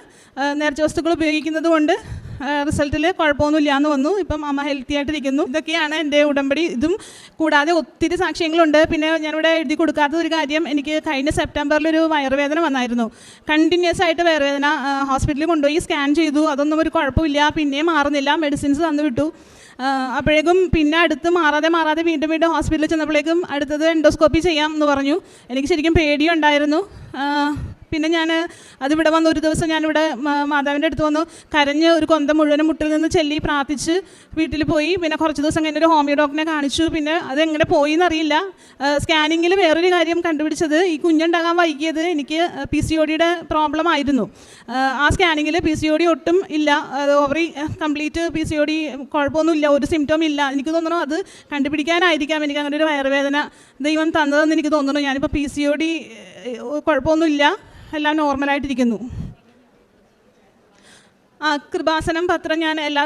നേർച്ച വസ്തുക്കൾ ഉപയോഗിക്കുന്നത് കൊണ്ട് റിസൾട്ടിൽ കുഴപ്പമൊന്നുമില്ല എന്ന് വന്നു. ഇപ്പം അമ്മ ഹെൽത്തി ആയിട്ടിരിക്കുന്നു. ഇതൊക്കെയാണ് എന്റെ ഉടമ്പടി. ഇതും കൂടാതെ ഒത്തിരി സാക്ഷ്യങ്ങളുണ്ട്. പിന്നെ ഞാനിവിടെ എഴുതി കൊടുക്കാത്ത ഒരു കാര്യം. എനിക്ക് കഴിഞ്ഞ സെപ്റ്റംബറിൽ ഒരു വയറുവേദന വന്നായിരുന്നു. കണ്ടിന്യൂസ് ആയിട്ട് വയറുവേദന ഹോസ്പിറ്റലിൽ കൊണ്ടുപോയി സ്കാൻ ചെയ്തു. അതൊന്നും ഒരു കുഴപ്പമില്ല. പിന്നെയും മാറുന്നില്ല. മെഡിസിൻസ് തന്നു വിട്ടു. അപ്പോഴേക്കും പിന്നെ അടുത്ത് മാറാതെ മാറാതെ വീണ്ടും വീണ്ടും ഹോസ്പിറ്റലിൽ ചെന്നപ്പോഴേക്കും അടുത്തത് എൻഡോസ്കോപ്പി ചെയ്യാം എന്ന് പറഞ്ഞു. എനിക്ക് ശരിക്കും പേടിയുണ്ടായിരുന്നു. പിന്നെ ഞാൻ അതിവിടെ വന്ന് ഒരു ദിവസം ഞാനിവിടെ മാതാവിന്റെ അടുത്ത് വന്നു. കരഞ്ഞ് ഒരു കൊന്ത മുഴുവനും മുട്ടിൽ നിന്ന് ചെല്ലി പ്രാർത്ഥിച്ച് വീട്ടിൽ പോയി. പിന്നെ കുറച്ച് ദിവസം കഴിഞ്ഞ് ഒരു ഹോമിയോ ഡോക്ടറിനെ കാണിച്ചു. പിന്നെ അതെങ്ങനെ പോയി എന്നറിയില്ല സ്കാനിങ്ങിൽ വേറൊരു കാര്യം കണ്ടുപിടിച്ചത് ഈ കുഞ്ഞുണ്ടാകാൻ വൈകിയത് എനിക്ക് പി സി ഒ ഡിയുടെ പ്രോബ്ലം ആയിരുന്നു. ആ, സ്കാനിങ്ങിൽ പി സി ഒ ഡി ഒട്ടും ഇല്ല. Ovary complete P C O D കുഴപ്പമൊന്നുമില്ല ഒരു സിംറ്റം ഇല്ല. എനിക്ക് തോന്നുന്നു അത് കണ്ടുപിടിക്കാനായിരിക്കാം. എനിക്ക് അങ്ങനെ ഒരു വയറുവേദന ദൈവം തന്നതെന്ന് എനിക്ക് തോന്നുന്നു. ഞാനിപ്പോൾ പി സി ഒ ഡി കുഴപ്പമൊന്നുമില്ല. എല്ലാം നോർമലായിട്ടിരിക്കുന്നു. ആ കൃപാസനം പത്രം ഞാൻ എല്ലാ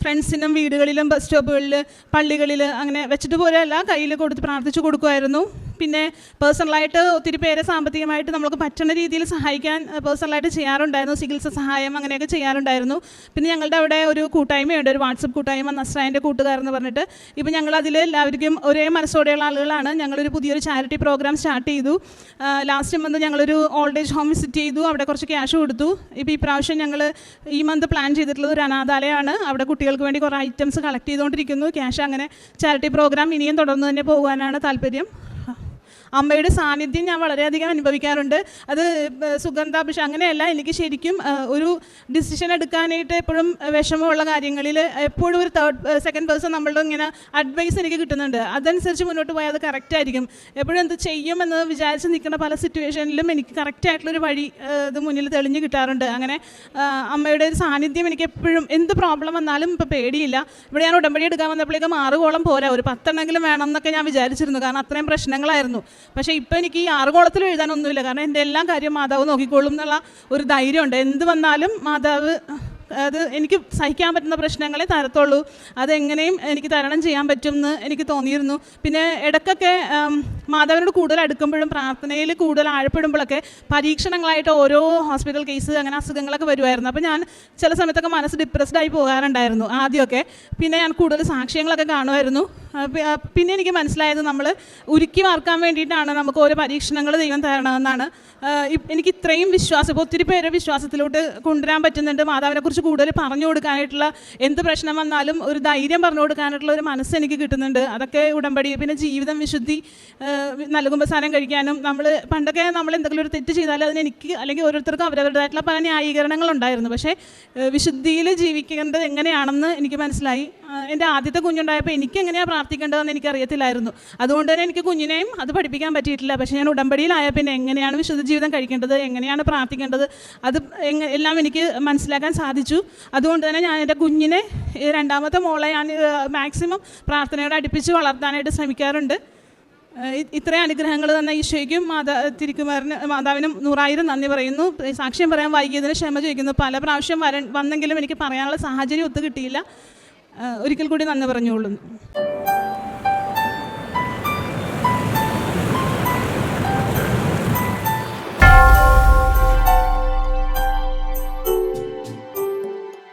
ഫ്രണ്ട്സിനും വീടുകളിലും ബസ് സ്റ്റോപ്പുകളിൽ പള്ളികളിൽ അങ്ങനെ വെച്ചിട്ട് പോലെ എല്ലാം കയ്യിൽ കൊടുത്ത് പ്രാർത്ഥിച്ചു കൊടുക്കുമായിരുന്നു പിന്നെ പേഴ്സണലായിട്ട് ഒത്തിരി പേരെ സാമ്പത്തികമായിട്ട് നമുക്ക് പറ്റുന്ന രീതിയിൽ സഹായിക്കാൻ പേഴ്സണലായിട്ട് ചെയ്യാറുണ്ടായിരുന്നു. ചികിത്സ സഹായം അങ്ങനെയൊക്കെ ചെയ്യാറുണ്ടായിരുന്നു. പിന്നെ ഞങ്ങളുടെ അവിടെ ഒരു കൂട്ടായ്മയുണ്ട്. ഒരു വാട്സപ്പ് കൂട്ടായ്മ നസ്രായന്റെ കൂട്ടുകാരെന്ന് പറഞ്ഞിട്ട്. ഇപ്പം ഞങ്ങൾ അതിൽ എല്ലാവർക്കും ഒരേ മനസ്സോടെയുള്ള ആളുകളാണ്. ഞങ്ങളൊരു പുതിയൊരു ചാരിറ്റി പ്രോഗ്രാം സ്റ്റാർട്ട് ചെയ്തു. ലാസ്റ്റ് മന്ത് ഞങ്ങളൊരു ഓൾഡ് ഏജ് ഹോം വിസിറ്റ് ചെയ്തു. അവിടെ കുറച്ച് ക്യാഷ് കൊടുത്തു. ഇപ്പോൾ ഈ പ്രാവശ്യം ഞങ്ങൾ ഈ മന്ത് പ്ലാൻ ചെയ്തിട്ടുള്ളത് ഒരു അനാഥാലയമാണ്. അവിടെ കുട്ടികൾക്ക് വേണ്ടി കുറേ ഐറ്റംസ് കളക്ട് ചെയ്തുകൊണ്ടിരിക്കുന്നു. ക്യാഷ് അങ്ങനെ ചാരിറ്റി പ്രോഗ്രാം ഇനിയും തുടർന്ന് തന്നെ പോകാനാണ് താല്പര്യം. അമ്മയുടെ സാന്നിധ്യം ഞാൻ വളരെയധികം അനുഭവിക്കാറുണ്ട്. അത് ഏഹ്, സുഗന്ധാഭിഷ അങ്ങനെയല്ല എനിക്ക് ശരിക്കും ഒരു ഡിസിഷൻ എടുക്കാനായിട്ട് എപ്പോഴും വിഷമമുള്ള കാര്യങ്ങളിൽ എപ്പോഴും ഒരു തേർഡ് സെക്കൻഡ് പേഴ്സൺ നമ്മളുടെ ഇങ്ങനെ അഡ്വൈസ് എനിക്ക് കിട്ടുന്നുണ്ട്. അതനുസരിച്ച് മുന്നോട്ട് പോയാൽ അത് കറക്റ്റ് ആയിരിക്കും. എപ്പോഴും എന്ത് ചെയ്യുമെന്ന് വിചാരിച്ച് നിൽക്കുന്ന പല സിറ്റുവേഷനിലും എനിക്ക് കറക്റ്റ് ആയിട്ടുള്ളൊരു വഴി ഇത് മുന്നിൽ തെളിഞ്ഞ് കിട്ടാറുണ്ട്. അങ്ങനെ അമ്മയുടെ ഒരു സാന്നിധ്യം എനിക്ക് എപ്പോഴും എന്ത് പ്രോബ്ലം വന്നാലും ഇപ്പോൾ പേടിയില്ല. ഇവിടെ ഞാൻ ഉടമ്പടി എടുക്കാൻ വന്നപ്പോഴേക്കും ആറുകോളം പോരാ. ഒരു പത്തെണ്ണെങ്കിലും വേണം എന്നൊക്കെ ഞാൻ വിചാരിച്ചിരുന്നു. കാരണം അത്രയും പ്രശ്നങ്ങളായിരുന്നു. പക്ഷേ ഇപ്പോൾ എനിക്ക് ഈ ആറുകോളത്തിൽ എഴുതാനൊന്നുമില്ല. കാരണം എന്റെ എല്ലാം കാര്യം മാതാവ് നോക്കിക്കോളും എന്നുള്ള ഒരു ധൈര്യമുണ്ട്. എന്ത് വന്നാലും മാതാവ് അത് എനിക്ക് സഹിക്കാൻ പറ്റുന്ന പ്രശ്നങ്ങളെ തരത്തുള്ളൂ. അതെങ്ങനെയും എനിക്ക് തരണം ചെയ്യാൻ പറ്റും എന്ന് എനിക്ക് തോന്നിയിരുന്നു. പിന്നെ ഇടയ്ക്കൊക്കെ മാധവനോട് കൂടുതൽ അടുക്കുമ്പോഴും പ്രാർത്ഥനയിൽ കൂടുതൽ ആഴപ്പെടുമ്പോഴൊക്കെ പരീക്ഷണങ്ങളായിട്ട് ഓരോ ഹോസ്പിറ്റൽ കേസ് അങ്ങനെ അസുഖങ്ങളൊക്കെ വരുമായിരുന്നു. അപ്പോൾ ഞാൻ ചില സമയത്തൊക്കെ മനസ്സ് ഡിപ്രസ്ഡ് ആയി പോകാറുണ്ടായിരുന്നു ആദ്യമൊക്കെ. പിന്നെ ഞാൻ കൂടുതൽ സാക്ഷ്യങ്ങളൊക്കെ കാണുമായിരുന്നു. പിന്നെ എനിക്ക് മനസ്സിലായത് നമ്മൾ ഉരുക്കി മാർക്കാൻ വേണ്ടിയിട്ടാണ് നമുക്ക് ഓരോ പരീക്ഷണങ്ങൾ ദൈവം തരണമെന്നാണ് എനിക്ക് ഇത്രയും വിശ്വാസം ഇപ്പോൾ ഒത്തിരി പേരെ വിശ്വാസത്തിലോട്ട് കൊണ്ടുവരാൻ പറ്റുന്നുണ്ട്. മാതാവിനെക്കുറിച്ച് കൂടുതൽ പറഞ്ഞു കൊടുക്കാനായിട്ടുള്ള എന്ത് പ്രശ്നം വന്നാലും ഒരു ധൈര്യം പറഞ്ഞു കൊടുക്കാനായിട്ടുള്ള ഒരു മനസ്സ് എനിക്ക് കിട്ടുന്നുണ്ട്. അതൊക്കെ ഉടമ്പടി പിന്നെ ജീവിതം വിശുദ്ധി നൽകുമ്പോൾ സാധനം കഴിക്കാനും നമ്മൾ പണ്ടൊക്കെ നമ്മൾ എന്തെങ്കിലും ഒരു തെറ്റ് ചെയ്താൽ അതിന് എനിക്ക് അല്ലെങ്കിൽ ഓരോരുത്തർക്കും അവരവരുടേതായിട്ടുള്ള പല ന്യായീകരണങ്ങളുണ്ടായിരുന്നു പക്ഷേ വിശുദ്ധിയിൽ ജീവിക്കേണ്ടത് എങ്ങനെയാണെന്ന് എനിക്ക് മനസ്സിലായി. എന്റെ ആദ്യത്തെ കുഞ്ഞുണ്ടായപ്പോൾ എനിക്ക് എങ്ങനെയാണ് പ്രാർത്ഥിക്കേണ്ടതെന്ന് എനിക്ക് അറിയത്തില്ലായിരുന്നു അതുകൊണ്ട് തന്നെ എനിക്ക് കുഞ്ഞിനെയും അത് പഠിപ്പിക്കാൻ പറ്റിയിട്ടില്ല. പക്ഷേ ഞാൻ ഉടമ്പടിയിലായ പിന്നെ എങ്ങനെയാണ് വിശുദ്ധ ജീവിതം കഴിക്കേണ്ടത് എങ്ങനെയാണ് പ്രാർത്ഥിക്കേണ്ടത് അത് എല്ലാം എനിക്ക് മനസ്സിലാക്കാൻ സാധിച്ചു. അതുകൊണ്ട് തന്നെ ഞാൻ എന്റെ കുഞ്ഞിനെ രണ്ടാമത്തെ മോളെ ഞാൻ മാക്സിമം പ്രാർത്ഥനയോട് അടുപ്പിച്ച് വളർത്താനായിട്ട് ശ്രമിക്കാറുണ്ട്. ഇത്രയും അനുഗ്രഹങ്ങൾ തന്ന ഈശോയ്ക്കും മാതാ തിരിക്കുമാറിന് മാതാവിനും നൂറായിരം നന്ദി പറയുന്നു. സാക്ഷ്യം പറയാൻ വൈകിയതിന് ക്ഷമ ചോദിക്കുന്നു. പല പ്രാവശ്യം വര വന്നെങ്കിലും എനിക്ക് പറയാനുള്ള സാഹചര്യം ഒത്തു കിട്ടിയില്ല. ഒരിക്കൽ കൂടി നന്ദി പറഞ്ഞുകൊള്ളുന്നു.